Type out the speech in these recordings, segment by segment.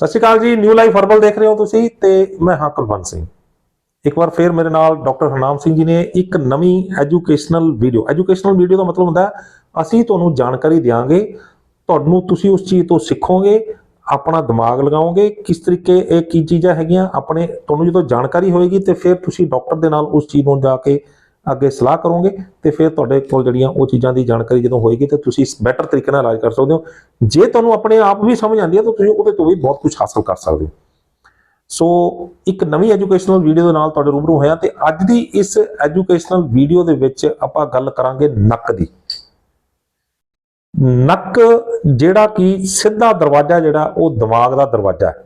ਸਤਿ ਸ਼੍ਰੀ ਅਕਾਲ ਜੀ new life herbal ਦੇਖ ਰਹੇ ਹੋ ਤੁਸੀਂ ਤੇ ਮੈਂ ਹਾਂ ਕੁਲਵੰਤ ਸਿੰਘ। ਇੱਕ ਵਾਰ ਫੇਰ ਮੇਰੇ ਨਾਲ ਡਾਕਟਰ ਹਰਨਾਮ ਸਿੰਘ ਜੀ ਨੇ ਇੱਕ ਨਵੀਂ ਐਜੂਕੇਸ਼ਨਲ ਵੀਡੀਓ। ਐਜੂਕੇਸ਼ਨਲ ਵੀਡੀਓ ਦਾ ਮਤਲਬ ਹੁੰਦਾ ਅਸੀਂ ਤੁਹਾਨੂੰ ਜਾਣਕਾਰੀ ਦਿਆਂਗੇ, ਤੁਹਾਨੂੰ ਤੁਸੀਂ ਉਸ ਚੀਜ਼ ਤੋਂ ਸਿੱਖੋਗੇ, ਆਪਣਾ ਦਿਮਾਗ ਲਗਾਓਗੇ, ਕਿਸ ਤਰੀਕੇ ਇਹ ਕੀ ਚੀਜ਼ਾਂ ਹੈਗੀਆਂ, ਆਪਣੇ, ਤੁਹਾਨੂੰ ਜਦੋਂ ਜਾਣਕਾਰੀ ਹੋਏਗੀ ਤੇ ਫਿਰ ਤੁਸੀਂ ਡਾਕਟਰ ਦੇ ਨਾਲ ਉਸ ਚੀਜ਼ ਨੂੰ ਜਾ ਕੇ ਅੱਗੇ ਸਲਾਹ ਕਰੋਗੇ ਤੇ ਫਿਰ ਤੁਹਾਡੇ ਕੋਲ ਜਿਹੜੀਆਂ ਉਹ ਚੀਜ਼ਾਂ ਦੀ ਜਾਣਕਾਰੀ ਜਦੋਂ ਹੋਏਗੀ ਤੇ ਤੁਸੀਂ ਬੈਟਰ ਤਰੀਕੇ ਨਾਲ ਇਲਾਜ ਕਰ ਸਕਦੇ ਹੋ। ਜੇ ਤੁਹਾਨੂੰ ਆਪਣੇ ਆਪ ਵੀ ਸਮਝ ਆਉਂਦੀ ਹੈ ਤਾਂ ਤੁਸੀਂ ਉਹਦੇ ਤੋਂ ਵੀ ਬਹੁਤ ਕੁਝ ਹਾਸਲ ਕਰ ਸਕਦੇ ਹੋ। ਸੋ ਇੱਕ ਨਵੀਂ ਐਜੂਕੇਸ਼ਨਲ ਵੀਡੀਓ ਦੇ ਨਾਲ ਤੁਹਾਡੇ ਰੂਬਰੂ ਹੋਇਆ ਤੇ ਅੱਜ ਦੀ ਇਸ ਐਜੂਕੇਸ਼ਨਲ ਵੀਡੀਓ ਦੇ ਵਿੱਚ ਆਪਾਂ ਗੱਲ ਕਰਾਂਗੇ ਨੱਕ ਦੀ। ਨੱਕ ਜਿਹੜਾ ਕਿ ਸਿੱਧਾ ਦਰਵਾਜ਼ਾ ਜਿਹੜਾ, ਉਹ ਦਿਮਾਗ ਦਾ ਦਰਵਾਜ਼ਾ ਹੈ।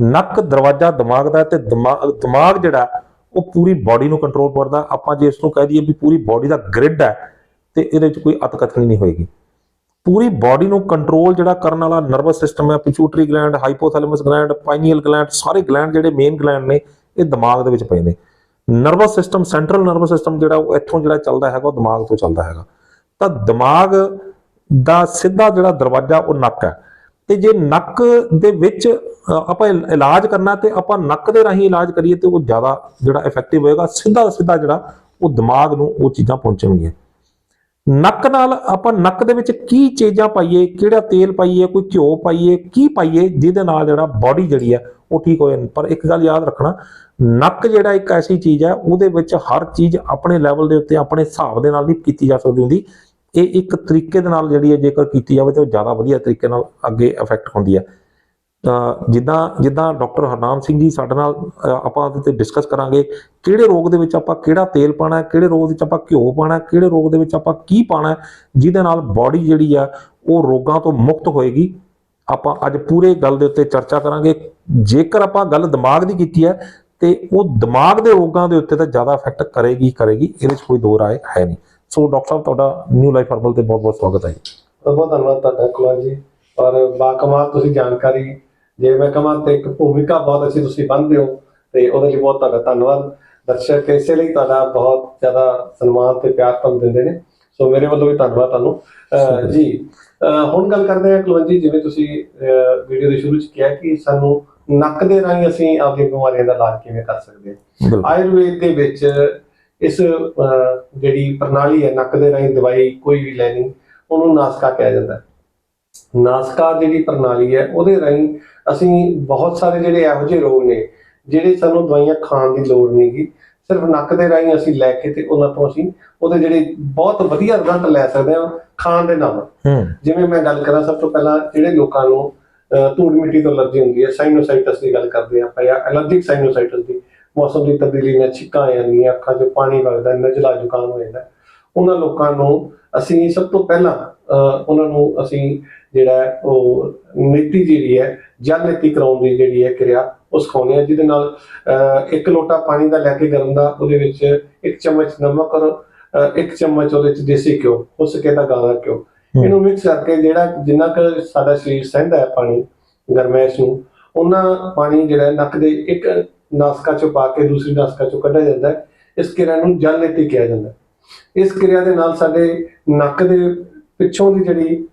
ਨੱਕ ਦਰਵਾਜ਼ਾ ਦਿਮਾਗ ਦਾ ਹੈ ਤੇ ਦਿਮਾਗ ਜਿਹੜਾ ਉਹ ਪੂਰੀ ਬਾਡੀ ਨੂੰ ਕੰਟਰੋਲ ਕਰਦਾ। ਆਪਾਂ ਜੇ ਇਸ ਨੂੰ ਕਹਿ ਦਈਏ ਵੀ ਪੂਰੀ ਬਾਡੀ ਦਾ ਗ੍ਰਿਡ ਹੈ, ਤੇ ਇਹਦੇ ਵਿੱਚ ਕੋਈ ਅਤਕਥਨੀ ਨਹੀਂ ਹੋਏਗੀ। ਪੂਰੀ ਬਾਡੀ ਨੂੰ ਕੰਟਰੋਲ ਜਿਹੜਾ ਕਰਨ ਵਾਲਾ ਨਰਵਸ ਸਿਸਟਮ ਹੈ pituitary gland hypothalamus gland pineal gland ਸਾਰੇ ਗਲੈਂਡ ਜਿਹੜੇ ਮੇਨ ਗਲੈਂਡ ਨੇ, ਇਹ ਦਿਮਾਗ ਦੇ ਵਿੱਚ ਪਏ ਨੇ। Nervous system central nervous system ਜਿਹੜਾ ਉਹ ਇੱਥੋਂ ਜਿਹੜਾ ਚੱਲਦਾ ਹੈਗਾ, ਉਹ ਦਿਮਾਗ ਤੋਂ ਚੱਲਦਾ ਹੈਗਾ। ਤਾਂ ਦਿਮਾਗ ਦਾ ਸਿੱਧਾ ਜਿਹੜਾ ਦਰਵਾਜ਼ਾ, ਉਹ ਨੱਕ ਹੈ। ਤੇ ਜੇ ਨੱਕ ਦੇ ਵਿੱਚ ਆਪਾਂ ਇਲਾਜ ਕਰਨਾ ਤੇ ਆਪਾਂ ਨੱਕ ਦੇ ਰਾਹੀਂ ਇਲਾਜ ਕਰੀਏ ਤੇ ਉਹ ਜ਼ਿਆਦਾ ਜਿਹੜਾ ਇਫੈਕਟਿਵ ਹੋਏਗਾ, ਸਿੱਧਾ ਸਿੱਧਾ ਜਿਹੜਾ ਉਹ ਦਿਮਾਗ ਨੂੰ ਉਹ ਚੀਜ਼ਾਂ ਪਹੁੰਚਣਗੀਆਂ। ਨੱਕ ਨਾਲ ਆਪਾਂ ਨੱਕ ਦੇ ਵਿੱਚ ਕੀ ਚੀਜ਼ਾਂ ਪਾਈਏ, ਕਿਹੜਾ ਤੇਲ ਪਾਈਏ, ਕੋਈ ਘਿਓ ਪਾਈਏ, ਕੀ ਪਾਈਏ, ਜਿਹਦੇ ਨਾਲ ਜਿਹੜਾ ਬਾਡੀ ਜਿਹੜੀ ਹੈ ਉਹ ਠੀਕ ਹੋ ਜਾਏ ਪਰ ਇੱਕ ਗੱਲ ਯਾਦ ਰੱਖਣਾ, ਨੱਕ ਜਿਹੜਾ ਇੱਕ ਐਸੀ ਚੀਜ਼ ਹੈ, ਉਹਦੇ ਵਿੱਚ ਹਰ ਚੀਜ਼ ਆਪਣੇ ਲੈਵਲ ਦੇ ਉੱਤੇ, ਆਪਣੇ ਹਿਸਾਬ ਦੇ ਨਾਲ ਨਹੀਂ ਕੀਤੀ ਜਾ ਸਕਦੀ ਹੁੰਦੀ। ਇਹ ਇੱਕ ਤਰੀਕੇ ਦੇ ਨਾਲ ਜਿਹੜੀ ਹੈ ਜੇਕਰ ਕੀਤੀ ਜਾਵੇ ਤਾਂ ਉਹ ਜ਼ਿਆਦਾ ਵਧੀਆ ਤਰੀਕੇ ਨਾਲ ਅੱਗੇ ਇਫੈਕਟ ਹੁੰਦੀ ਹੈ। ਤਾਂ ਜਿੱਦਾਂ ਜਿੱਦਾਂ ਡਾਕਟਰ ਹਰਨਾਮ ਸਿੰਘ ਜੀ ਸਾਡੇ ਨਾਲ ਆਪਾਂ ਉਹਦੇ ਤੇ ਡਿਸਕਸ ਕਰਾਂਗੇ, ਕਿਹੜੇ ਰੋਗ ਦੇ ਵਿੱਚ ਆਪਾਂ ਕਿਹੜਾ ਤੇਲ ਪਾਣਾ ਕਿਹੜੇ ਰੋਗ ਦੇ ਵਿੱਚ ਆਪਾਂ ਘਿਓ ਪਾਣਾ ਕਿਹੜੇ ਰੋਗ ਦੇ ਵਿੱਚ ਆਪਾਂ ਕੀ ਪਾਣਾ ਜਿਹਦੇ ਨਾਲ ਬਾਡੀ ਜਿਹੜੀ ਆ ਉਹ ਰੋਗਾਂ ਤੋਂ ਮੁਕਤ ਹੋਏਗੀ। ਆਪਾਂ ਅੱਜ ਪੂਰੇ ਗੱਲ ਦੇ ਉੱਤੇ ਚਰਚਾ ਕਰਾਂਗੇ। ਜੇਕਰ ਆਪਾਂ ਗੱਲ ਦਿਮਾਗ ਦੀ ਕੀਤੀ ਹੈ, ਤੇ ਉਹ ਦਿਮਾਗ ਦੇ ਰੋਗਾਂ ਦੇ ਉੱਤੇ ਤਾਂ ਜ਼ਿਆਦਾ ਇਫੈਕਟ ਕਰੇਗੀ ਕਰੇਗੀ, ਇਹਦੇ ਵਿੱਚ ਕੋਈ ਦੋ ਰਾਏ ਹੈ ਨਹੀਂ। ਸੋ ਡਾਕਟਰ ਸਾਹਿਬ ਤੁਹਾਡਾ ਨਿਊ ਲਾਈਫ ਹਰਬਲ ਤੇ ਬਹੁਤ ਬਹੁਤ ਸਵਾਗਤ ਹੈ ਜੀ। ਬਹੁਤ ਬਹੁਤ ਧੰਨਵਾਦ ਤੁਹਾਡਾ ਕੁਮਾਰ ਜੀ। ਔਰ ਬਾਕਮਾਲ ਤੁਸੀਂ ਜਾਣਕਾਰੀ ਜੇ ਮੈਂ ਕਹਾਂ ਤੇ ਇੱਕ ਭੂਮਿਕਾ ਬਹੁਤ ਅੱਛੀ ਤੁਸੀਂ ਬੰਨਦੇ ਹੋ ਤੇ ਉਹਦੇ ਲਈ ਬਹੁਤ ਤੁਹਾਡਾ ਧੰਨਵਾਦ। ਦਰਸ਼ਕ ਇਸੇ ਲਈ ਤੁਹਾਡਾ ਬਹੁਤ ਜ਼ਿਆਦਾ ਸਨਮਾਨ ਤੇ ਪਿਆਰ ਤੁਹਾਨੂੰ ਦਿੰਦੇ ਨੇ। ਸੋ ਮੇਰੇ ਵੱਲੋਂ ਵੀ ਧੰਨਵਾਦ ਤੁਹਾਨੂੰ। ਜੀ ਹੁਣ ਗੱਲ ਕਰਦੇ ਹਾਂ ਕੁਲਵੰਤ ਜੀ ਜਿਵੇਂ ਤੁਸੀਂ ਵੀਡੀਓ ਦੇ ਸ਼ੁਰੂ ਚ ਕਿਹਾ ਕਿ ਸਾਨੂੰ ਨੱਕ ਦੇ ਰਾਹੀਂ ਅਸੀਂ ਆਪਣੀ ਬਿਮਾਰੀਆਂ ਦਾ ਇਲਾਜ ਕਿਵੇਂ ਕਰ ਸਕਦੇ ਹਾਂ। ਆਯੁਰਵੇਦ ਦੇ ਵਿੱਚ ਇਸ ਜਿਹੜੀ ਪ੍ਰਣਾਲੀ ਹੈ ਨੱਕ ਦੇ ਰਾਹੀਂ ਦਵਾਈ ਕੋਈ ਵੀ ਲੈਣੀ ਉਹਨੂੰ ਨਾਸਕਾ ਕਿਹਾ ਜਾਂਦਾ ਨਾਸਕਾ ਜਿਹੜੀ ਪ੍ਰਣਾਲੀ ਹੈ ਉਹਦੇ ਰਾਹੀਂ ਅਸੀਂ ਬਹੁਤ ਸਾਰੇ ਜਿਹੜੇ ਇਹੋ ਜਿਹੇ ਰੋਗ ਨੇ ਜਿਹੜੇ ਸਾਨੂੰ ਦਵਾਈਆਂ ਖਾਣ ਦੀ ਲੋੜ ਨਹੀਂਗੀ ਸਿਰਫ ਨੱਕ ਦੇ ਰਾਹੀਂ ਅਸੀਂ ਲੈ ਕੇ ਤੇ ਉਹਨਾਂ ਤੋਂ ਅਸੀਂ ਉਹਦੇ ਜਿਹੜੇ ਬਹੁਤ ਵਧੀਆ ਰਿਜ਼ਲਟ ਲੈ ਸਕਦੇ ਹਾਂ ਖਾਣ ਦੇ ਨਾਲ। ਜਿਵੇਂ ਮੈਂ ਗੱਲ ਕਰਾਂ ਸਭ ਤੋਂ ਪਹਿਲਾਂ ਜਿਹੜੇ ਲੋਕਾਂ ਨੂੰ ਧੂੜ ਮਿੱਟੀ ਤੋਂ ਅਲਰਜੀ ਹੁੰਦੀ ਹੈ ਸਾਈਨੋਸਾਈਟਸ ਦੀ ਗੱਲ ਕਰਦੇ ਆਪਾਂ ਜਾਂ ਐਲਰਜਿਕ ਸਾਈਨੋਸਾਈਟਸ ਦੀ। ਮੌਸਮ ਦੀ ਤਬਦੀਲੀ ਨਾਲ ਛਿੱਕਾਂ ਆ ਜਾਂਦੀਆਂ ਅੱਖਾਂ 'ਚ ਪਾਣੀ ਵਗਦਾ ਨਜ਼ਲਾ ਜ਼ੁਕਾਮ ਹੋ ਜਾਂਦਾ। ਉਹਨਾਂ ਲੋਕਾਂ ਨੂੰ ਅਸੀਂ ਸਭ ਤੋਂ ਪਹਿਲਾਂ ਉਹਨਾਂ ਨੂੰ ਅਸੀਂ ਜਿਹੜਾ ਉਹ ਨੀਤੀ ਜਿਹੜੀ ਹੈ ਜਲ ਨੀਤੀ ਕਰਾਉਣ ਦੀ ਜਿਹੜੀ ਹੈ ਕਿਰਿਆ ਉਹ ਸਿਖਾਉਂਦੇ ਆ ਜਿਹਦੇ ਨਾਲ ਇੱਕ ਲੋਟਾ ਪਾਣੀ ਦਾ ਲੈ ਕੇ ਗਰਮ ਦਾ ਉਹਦੇ ਵਿੱਚ ਇੱਕ ਚਮਚ ਨਮਕ ਔਰ ਇੱਕ ਚਮਚ ਉਹਦੇ ਵਿੱਚ ਦੇਸੀ ਘਿਓ ਹੋ ਸਕੇ ਤਾਂ ਦਾ ਘਿਓ। ਹਮ। ਇਹਨੂੰ ਮਿਕਸ ਕਰਕੇ ਜਿਹੜਾ ਜਿੰਨਾ ਕੁ ਸਾਡਾ ਸਰੀਰ ਸਹਿੰਦਾ ਹੈ ਪਾਣੀ ਗਰਮੈਸ਼ ਨੂੰ ਉਹਨਾਂ ਪਾਣੀ ਜਿਹੜਾ ਨੱਕ ਦੇ ਇੱਕ ਨਾਸਕਾ ਚੋਂ ਪਾ ਕੇ ਦੂਸਰੀ ਨਾਸਕਾ ਚੋਂ ਕੱਢਿਆ ਜਾਂਦਾ ਹੈ। ਇਸ ਕਿਰਿਆ ਨੂੰ ਜਲ ਨੀਤੀ ਕਿਹਾ ਜਾਂਦਾ ਹੈ। ਇਸ ਕਿਰਿਆ ਦੇ ਨਾਲ ਸਾਡੇ ਨੱਕ ਦੇ ਪਿੱਛੋਂ ਦੀ ਜਿਹੜੀ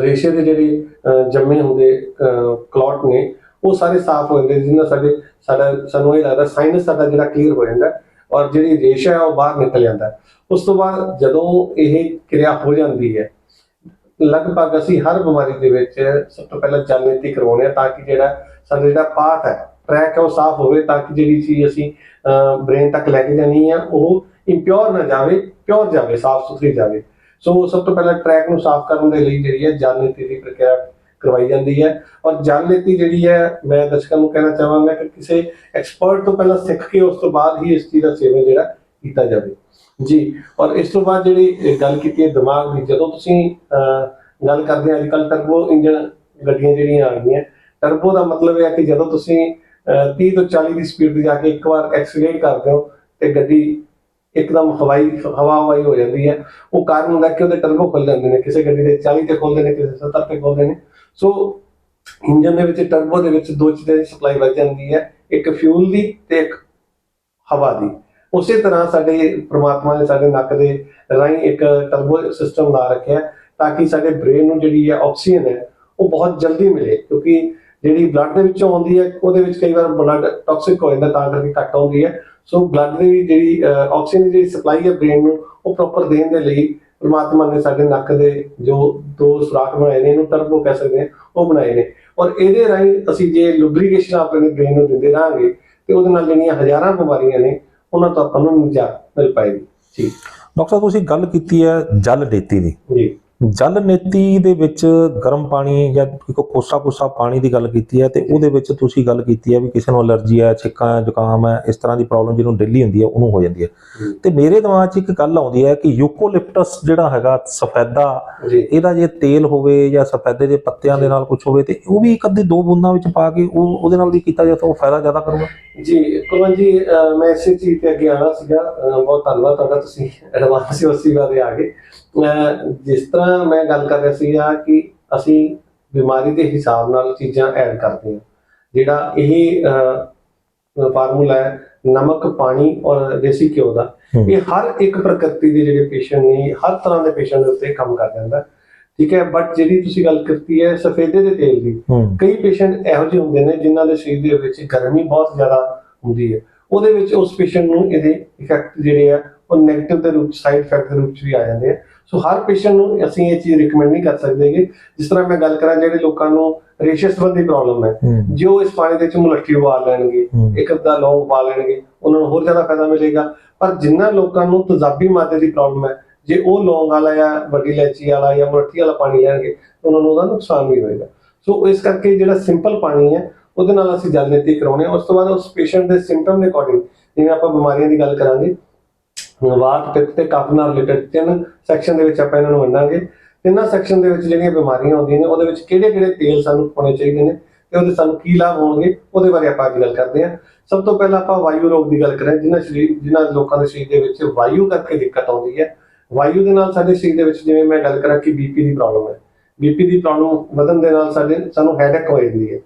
ਰੇਸ਼ੇ ਦੇ ਜਿਹੜੇ ਜੰਮੇ ਹੁੰਦੇ ਕਲੌਟ ਨੇ, ਉਹ ਸਾਰੇ ਸਾਫ਼ ਹੋ ਜਾਂਦੇ ਜਿਸ ਸਾਡੇ, ਸਾਡਾ, ਸਾਨੂੰ ਇਹ ਲੱਗਦਾ ਸਾਈਨਸ ਸਾਡਾ ਜਿਹੜਾ ਕਲੀਅਰ ਹੋ ਜਾਂਦਾ ਔਰ ਜਿਹੜੀ ਰੇਸ਼ਾ ਹੈ ਉਹ ਬਾਹਰ ਨਿਕਲ ਜਾਂਦਾ ਉਸ ਤੋਂ ਬਾਅਦ ਜਦੋਂ ਇਹ ਕਿਰਿਆ ਹੋ ਜਾਂਦੀ ਹੈ, ਲਗਭਗ ਅਸੀਂ ਹਰ ਬਿਮਾਰੀ ਦੇ ਵਿੱਚ ਸਭ ਤੋਂ ਪਹਿਲਾਂ ਜਲ ਨੀਤੀ ਕਰਵਾਉਂਦੇ ਹਾਂ ਤਾਂ ਕਿ ਜਿਹੜਾ ਸਾਡਾ ਜਿਹੜਾ ਪਾਥ ਹੈ ਟਰੈਕ ਹੈ ਉਹ ਸਾਫ਼ ਹੋਵੇ ਤਾਂ ਕਿ ਜਿਹੜੀ ਚੀਜ਼ ਅਸੀਂ ਬ੍ਰੇਨ ਤੱਕ ਲੈ ਕੇ ਜਾਣੀ ਹੈ ਉਹ ਇੰਪਿਓਰ ਨਾ ਜਾਵੇ ਪਿਓਰ ਜਾਵੇ ਸਾਫ਼ ਸੁਥਰੀ ਜਾਵੇ। ਸੋ ਸਭ ਤੋਂ ਪਹਿਲਾਂ ਟਰੈਕ ਨੂੰ ਸਾਫ਼ ਕਰਨ ਦੇ ਲਈ ਜਿਹੜੀ ਹੈ ਜਲ ਨੀਤੀ ਦੀ ਪ੍ਰਕਿਰਿਆ ਕਰਵਾਈ ਜਾਂਦੀ ਹੈ। ਔਰ ਜਲ ਨੀਤੀ ਜਿਹੜੀ ਹੈ ਮੈਂ ਦਰਸ਼ਕਾਂ ਨੂੰ ਕਹਿਣਾ ਚਾਹਾਂਗਾ ਕਿ ਕਿਸੇ ਐਕਸਪਰਟ ਤੋਂ ਪਹਿਲਾਂ ਸਿੱਖ ਕੇ ਉਸ ਤੋਂ ਬਾਅਦ ਹੀ ਇਸ ਚੀਜ਼ ਦਾ ਸੇਵਨ ਜਿਹੜਾ ਕੀਤਾ ਜਾਵੇ। ਜੀ ਔਰ ਇਸ ਤੋਂ ਬਾਅਦ ਜਿਹੜੀ ਗੱਲ ਕੀਤੀ ਹੈ ਦਿਮਾਗ ਦੀ ਜਦੋਂ ਤੁਸੀਂ ਅਹ, ਗੱਲ ਕਰਦੇ ਅੱਜ ਕੱਲ ਟਰਬੋ ਇੰਜਨ ਗੱਡੀਆਂ ਜਿਹੜੀਆਂ ਆ ਗਈਆਂ ਟਰਬੋ ਦਾ ਮਤਲਬ ਇਹ ਹੈ ਕਿ ਜਦੋਂ ਤੁਸੀਂ 30 ਤੋਂ 40 ਦੀ ਸਪੀਡ ਤੇ ਜਾ ਕੇ ਇੱਕ ਵਾਰ ਐਕਸੀਲਰੇਟ ਕਰਦੇ ਹੋ ਤੇ ਗੱਡੀ ਇੱਕਦਮ ਹਵਾਈ, ਹਵਾ ਹਵਾਈ ਹੋ ਜਾਂਦੀ ਹੈ। ਉਹ ਕਾਰਨ ਹੁੰਦਾ ਕਿ ਉਹਦੇ ਟਰਬੋ ਖੁੱਲ ਜਾਂਦੇ ਨੇ, ਕਿਸੇ ਗੱਡੀ ਦੇ 40 ਤੇ ਖੋਲਦੇ ਨੇ, ਕਿਸੇ 70 ਤੇ ਖੁੱਲਦੇ ਨੇ। ਸੋ ਇੰਜਨ ਦੇ ਵਿੱਚ ਟਰਬੋ ਦੇ ਵਿੱਚ ਦੋ ਚੀਜ਼ਾਂ ਦੀ ਸਪਲਾਈ ਵੱਧ ਜਾਂਦੀ ਹੈ, ਇੱਕ ਫਿਊਲ ਦੀ ਤੇ ਇੱਕ ਹਵਾ ਦੀ। ਉਸੇ ਤਰ੍ਹਾਂ ਸਾਡੇ ਪ੍ਰਮਾਤਮਾ ਨੇ ਸਾਡੇ ਨੱਕ ਦੇ ਰਾਹੀਂ ਇੱਕ ਟਰਬੋ ਸਿਸਟਮ ਲਾ ਰੱਖਿਆ ਤਾਂ ਕਿ ਸਾਡੇ ਬ੍ਰੇਨ ਨੂੰ ਜਿਹੜੀ ਹੈ ਆਕਸੀਜਨ ਹੈ, ਉਹ ਬਹੁਤ ਜਲਦੀ ਮਿਲੇ, ਕਿਉਂਕਿ ਜਿਹੜੀ ਬਲੱਡ ਦੇ ਵਿੱਚੋਂ ਆਉਂਦੀ ਹੈ ਉਹਦੇ ਵਿੱਚ ਕਈ ਵਾਰ ਬਲੱਡ ਟਾਕਸਿਕ ਹੋ ਜਾਂਦਾ ਤਾਂ ਕਰਕੇ ਘੱਟ ਆਉਂਦੀ ਹੈ। ਸੋ ਬਲੱਡ ਦੀ ਜਿਹੜੀ ਆਕਸੀਜਨ ਦੀ ਜਿਹੜੀ ਸਪਲਾਈ ਹੈ ਬ੍ਰੇਨ ਨੂੰ ਉਹ ਪ੍ਰੋਪਰ ਦੇਣ ਦੇ ਲਈ ਪ੍ਰਮਾਤਮਾ ਨੇ ਸਾਡੇ ਨੱਕ ਦੇ ਜੋ ਦੋ ਸੁਰਾਖ ਬਣਾਏ ਨੇ ਇਹਨੂੰ ਟਰਬੋ ਕਹਿ ਸਕਦੇ ਹਾਂ ਉਹ ਬਣਾਏ ਨੇ। ਔਰ ਇਹਦੇ ਰਾਹੀਂ ਅਸੀਂ ਜੇ ਲੁਬਰੀਕੇਸ਼ਨ ਆਪਣੇ ਬ੍ਰੇਨ ਨੂੰ ਦਿੰਦੇ ਰਹਾਂਗੇ ਤੇ ਉਹਦੇ ਨਾਲ ਜਿਹੜੀਆਂ ਹਜ਼ਾਰਾਂ ਬਿਮਾਰੀਆਂ ਨੇ ਉਹਨਾਂ ਤੋਂ ਆਪਾਂ ਨੂੰ ਨਿਜਾਤ ਮਿਲ ਪਾਏਗੀ। ਜੀ। ਡਾਕਟਰ ਤੁਸੀਂ ਗੱਲ ਕੀਤੀ ਹੈ ਜਲ ਨੀਤੀ ਦੀ। ਜੀ। ਜਲ ਨੀਤੀ ਦੇ ਵਿੱਚ ਗਰਮ ਪਾਣੀ ਜਾਂ ਇੱਕ ਕੋਸਾ ਕੋਸਾ ਪਾਣੀ ਦੀ ਗੱਲ ਕੀਤੀ ਹੈ ਤੇ ਉਹਦੇ ਵਿੱਚ ਤੁਸੀਂ ਗੱਲ ਕੀਤੀ ਹੈ ਵੀ ਕਿਸੇ ਨੂੰ ਅਲਰਜੀ ਹੈ ਛਿੱਕਾਂ ਹੈ ਜ਼ੁਕਾਮ ਹੈ ਇਸ ਤਰ੍ਹਾਂ ਦੀ ਪ੍ਰੋਬਲਮ ਜਿਹਨੂੰ ਡੇਲੀ ਹੁੰਦੀ ਹੈ ਉਹਨੂੰ ਹੋ ਜਾਂਦੀ ਹੈ। ਤੇ ਮੇਰੇ ਦਿਮਾਗ 'ਚ ਇੱਕ ਗੱਲ ਆਉਂਦੀ ਹੈ ਕਿ ਯੂਕੋਲਿਪਟਸ ਜਿਹੜਾ ਹੈਗਾ ਸਫੈਦਾ ਇਹਦਾ ਜੇ ਤੇਲ ਹੋਵੇ ਜਾਂ ਸਫੈਦੇ ਦੇ ਪੱਤਿਆਂ ਦੇ ਨਾਲ ਕੁਝ ਹੋਵੇ ਤੇ ਉਹ ਵੀ ਇੱਕ ਅੱਧੀ ਦੋ ਬੂੰਦਾਂ ਵਿੱਚ ਪਾ ਕੇ ਉਹ ਉਹਦੇ ਨਾਲ ਵੀ ਕੀਤਾ ਤਾਂ ਉਹ ਫਾਇਦਾ ਜ਼ਿਆਦਾ ਕਰੂਗਾ। ਜੀ ਕੁਲਵੰਤ ਜੀ ਮੈਂ ਇਸੇ ਚੀਜ਼ ਤੇ ਅੱਗੇ ਆਣਾ ਸੀਗਾ। ਬਹੁਤ ਧੰਨਵਾਦ ਤੁਹਾਡਾ ਤੁਸੀਂ ਐਡਵਾਂਸ ਉਸੇ ਬਾਰੇ ਆ ਗਏ। ਜਿਸ ਤਰ੍ਹਾਂ ਮੈਂ ਗੱਲ ਕਰ ਰਿਹਾ ਸੀਗਾ ਕਿ ਅਸੀਂ ਬਿਮਾਰੀ ਦੇ ਹਿਸਾਬ ਨਾਲ ਚੀਜ਼ਾਂ ਐਡ ਕਰਦੇ ਹਾਂ। ਜਿਹੜਾ ਇਹ ਫਾਰਮੂਲਾ ਹੈ ਨਮਕ ਪਾਣੀ ਔਰ ਦੇਸੀ ਘਿਓ ਦਾ। ਇਹ ਹਰ ਇੱਕ ਪ੍ਰਕਿਰਤੀ ਦੇ ਜਿਹੜੇ ਪੇਸ਼ੈਂਟ ਨੇ ਹਰ ਤਰ੍ਹਾਂ ਦੇ ਪੇਸ਼ੈਂਟ ਦੇ ਉੱਤੇ ਕੰਮ ਕਰ ਜਾਂਦਾ। ਠੀਕ ਹੈ ਬਟ ਜਿਹੜੀ ਤੁਸੀਂ ਗੱਲ ਕੀਤੀ ਹੈ ਸਫੇਦੇ ਦੇ ਤੇਲ ਦੀ ਕਈ ਪੇਸ਼ੈਂਟ ਇਹੋ ਜਿਹੇ ਹੁੰਦੇ ਨੇ ਜਿਨ੍ਹਾਂ ਦੇ ਸਰੀਰ ਦੇ ਵਿੱਚ ਗਰਮੀ ਬਹੁਤ ਜ਼ਿਆਦਾ ਹੁੰਦੀ ਹੈ। ਉਹਦੇ ਵਿੱਚ ਉਸ ਪੇਸ਼ੈਂਟ ਨੂੰ ਇਹਦੇ ਇਫੈਕਟ ਜਿਹੜੇ ਆ ਉਹ ਨੈਗੇਟਿਵ ਦੇ ਰੂਪ ਸਾਈਡ ਇਫੈਕਟ ਦੇ ਰੂਪ ਚ ਵੀ ਆ ਜਾਂਦੇ ਆ। ਸੋ ਹਰ ਪੇਸ਼ੈਂਟ ਨੂੰ ਅਸੀਂ ਇਹ ਚੀਜ਼ ਰეკਮੈਂਡ ਨਹੀਂ ਕਰ ਸਕਦੇ ਕਿ ਜਿਸ ਤਰ੍ਹਾਂ ਮੈਂ ਗੱਲ ਕਰਾਂ ਜਿਹੜੇ ਲੋਕਾਂ ਨੂੰ ਰੇਸ਼ਸ ਸੰਬੰਧੀ ਪ੍ਰੋਬਲਮ ਹੈ ਜੋ ਇਸ ਪਾਣੀ ਦੇ ਵਿੱਚ ਮੁਲੱਠੀ ਉਬਾਲ ਲੈਣਗੇ। ਇੱਕ ਅੱਧਾ ਲੌਂਗ ਪਾ ਲੈਣਗੇ ਉਹਨਾਂ ਨੂੰ ਹੋਰ ਜ਼ਿਆਦਾ ਫਾਇਦਾ ਮਿਲੇਗਾ ਪਰ ਜਿਨ੍ਹਾਂ ਲੋਕਾਂ ਨੂੰ ਤੇਜ਼ਾਬੀ ਮਾਦੇ ਦੀ ਪ੍ਰੋਬਲਮ ਹੈ ਜੇ ਉਹ ਲੌਂਗ ਵਾਲਾ ਜਾਂ ਵੱਡੀ ਇਲਾਇਚੀ ਵਾਲਾ ਜਾਂ ਮੁਲੱਠੀ ਵਾਲਾ ਪਾਣੀ ਲੈਣਗੇ ਉਹਨਾਂ ਨੂੰ ਉਹਦਾ ਨੁਕਸਾਨ ਵੀ ਹੋਏਗਾ ਸੋ ਇਸ ਕਰਕੇ ਜਿਹੜਾ ਸਿੰਪਲ ਪਾਣੀ ਹੈ ਉਹਦੇ ਨਾਲ ਅਸੀਂ ਜਲ ਨੀਤੀ ਕਰਾਉਣੇ ਹਾਂ। ਉਸ ਤੋਂ ਬਾਅਦ ਉਸ ਪੇਸ਼ੈਂਟ ਦੇ ਸਿੰਪਟਮ ਦੇ ਅਕੋਰਡਿੰਗ ਜਿਵੇਂ ਆਪਾਂ ਬਿਮਾਰੀਆਂ ਦੀ ਗੱਲ ਕਰਾਂਗੇ ਵਾਤ ਪਿੱਤ ਤੇ ਕਫ ਨਾਲ ਰਿਲੇਟਡ ਤਿੰਨ ਸੈਕਸ਼ਨ ਦੇ ਵਿੱਚ ਆਪਾਂ ਇਹਨਾਂ ਨੂੰ ਵੰਡਾਂਗੇ। ਤਿੰਨਾਂ ਸੈਕਸ਼ਨ ਦੇ ਵਿੱਚ ਜਿਹੜੀਆਂ ਬਿਮਾਰੀਆਂ ਆਉਂਦੀਆਂ ਨੇ, ਉਹਦੇ ਵਿੱਚ ਕਿਹੜੇ ਕਿਹੜੇ ਤੇਲ ਸਾਨੂੰ ਪਾਉਣੇ ਚਾਹੀਦੇ ਨੇ ਤੇ ਉਹਦੇ ਸਾਨੂੰ ਕੀ ਲਾਭ ਹੋਣਗੇ, ਉਹਦੇ ਬਾਰੇ ਆਪਾਂ ਅੱਜ ਗੱਲ ਕਰਦੇ ਹਾਂ। ਸਭ ਤੋਂ ਪਹਿਲਾਂ ਆਪਾਂ ਵਾਯੂ ਰੋਗ ਦੀ ਗੱਲ ਕਰਾਂ ਜਿਨ੍ਹਾਂ ਸਰੀਰ ਜਿਨ੍ਹਾਂ ਲੋਕਾਂ ਦੇ ਸਰੀਰ ਦੇ ਵਿੱਚ ਵਾਯੂ ਕਰਕੇ ਦਿੱਕਤ ਆਉਂਦੀ ਹੈ। ਵਾਯੂ ਦੇ ਨਾਲ ਸਾਡੇ ਸਰੀਰ ਦੇ ਵਿੱਚ ਜਿਵੇਂ ਮੈਂ ਗੱਲ ਕਰਾਂ ਕਿ ਬੀਪੀ ਦੀ ਪ੍ਰੋਬਲਮ ਹੈ। ਬੀਪੀ ਦੀ ਪ੍ਰੋਬਲਮ ਵਧਣ ਦੇ ਨਾਲ ਸਾਡੇ, ਸਾਨੂੰ ਹੈਡੇਕ ਹੋ ਜਾਂਦੀ ਹੈ।